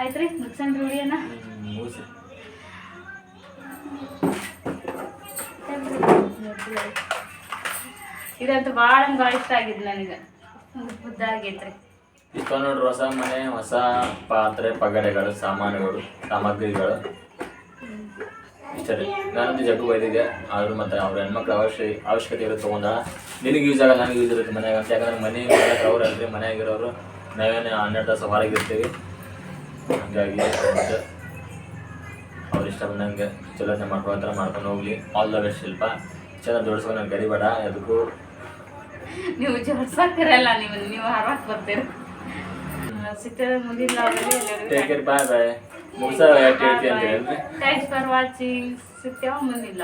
S1: ಆಯ್ತು ರೀ ಮುಗ್ಸನ್ರಿ ವಿಡಿಯೋನ ಇದಂತ ಭಾಳ ಭಾಳ ಇಷ್ಟ ಆಗಿದ್ದು ನನಗೆ. ಬುದ್ಧ ಆಗೈತ್ರಿ.
S2: ಇಷ್ಟ ನೋಡ್ರಿ ಹೊಸ ಮನೆ ಹೊಸ ಪಾತ್ರೆ ಪಗಡೆಗಳು ಸಾಮಾನುಗಳು ಸಾಮಗ್ರಿಗಳು. ಇಷ್ಟ. ನಾನಂತೂ ಜಗ್ಗು ಬೈದಿದ್ದೆ. ಆದ್ರೂ ಮತ್ತೆ ಅವ್ರ ಹೆಣ್ಮಕ್ಳು ಅವಶ್ಯ ಅವಶ್ಯಕತೆ ಇರೋದು ತೊಗೊಂಡ. ನಿನಗೆ ಯೂಸ್ ಆಗಲ್ಲ ನನಗೆ ಯೂಸ್ ಇರುತ್ತೆ ಮನೆಯಾಗ ಅಂತ. ಯಾಕಂದ್ರೆ ಮನೆ ಅವ್ರು ಅಲ್ರಿ ಮನೆಯಾಗಿರೋರು ನಾವೇನೇ ಹನ್ನೆರಡು ತಾಸು ಹೊರಗಿರ್ತೀವಿ ಹಾಗಾಗಿ ಅವ್ರು ಇಷ್ಟ ಬಂದಂಗೆ ಚಲೋನೆ ಥರ ಮಾಡ್ಕೊಂಡು ಹೋಗ್ಲಿ. All the best Shilpa. ಚೆನ್ನಾಗಿ ಜೋಡಿಸ್ಕೊಂಡು ನಂಗೆ ಗಡಿಬೇಡ ಅದಕ್ಕೂ
S1: ನೀವು ಜೋಡ್ಸಾಕಿರಲ್ಲ ನೀವು ನೀವು ಹಾರ್ವಾಕ್ ಬರ್ತೀರ. ಸಿಗ್ತದೆ ಮುಂದಿನ
S2: ಟೇಕ್ ಕೇರ್ ಬಾಯ್ ಬಾಯ್ ಮುಗಿಸೋಣ ಯಾಕೆ ಹೇಳ್ತೀಯ ಅಂತ
S1: ಹೇಳಿದ್ರೆ. ಫಾರ್ ವಾಚಿಂಗ್ ಸಿಗ್ತೇವೆ ಮುಂದಿನ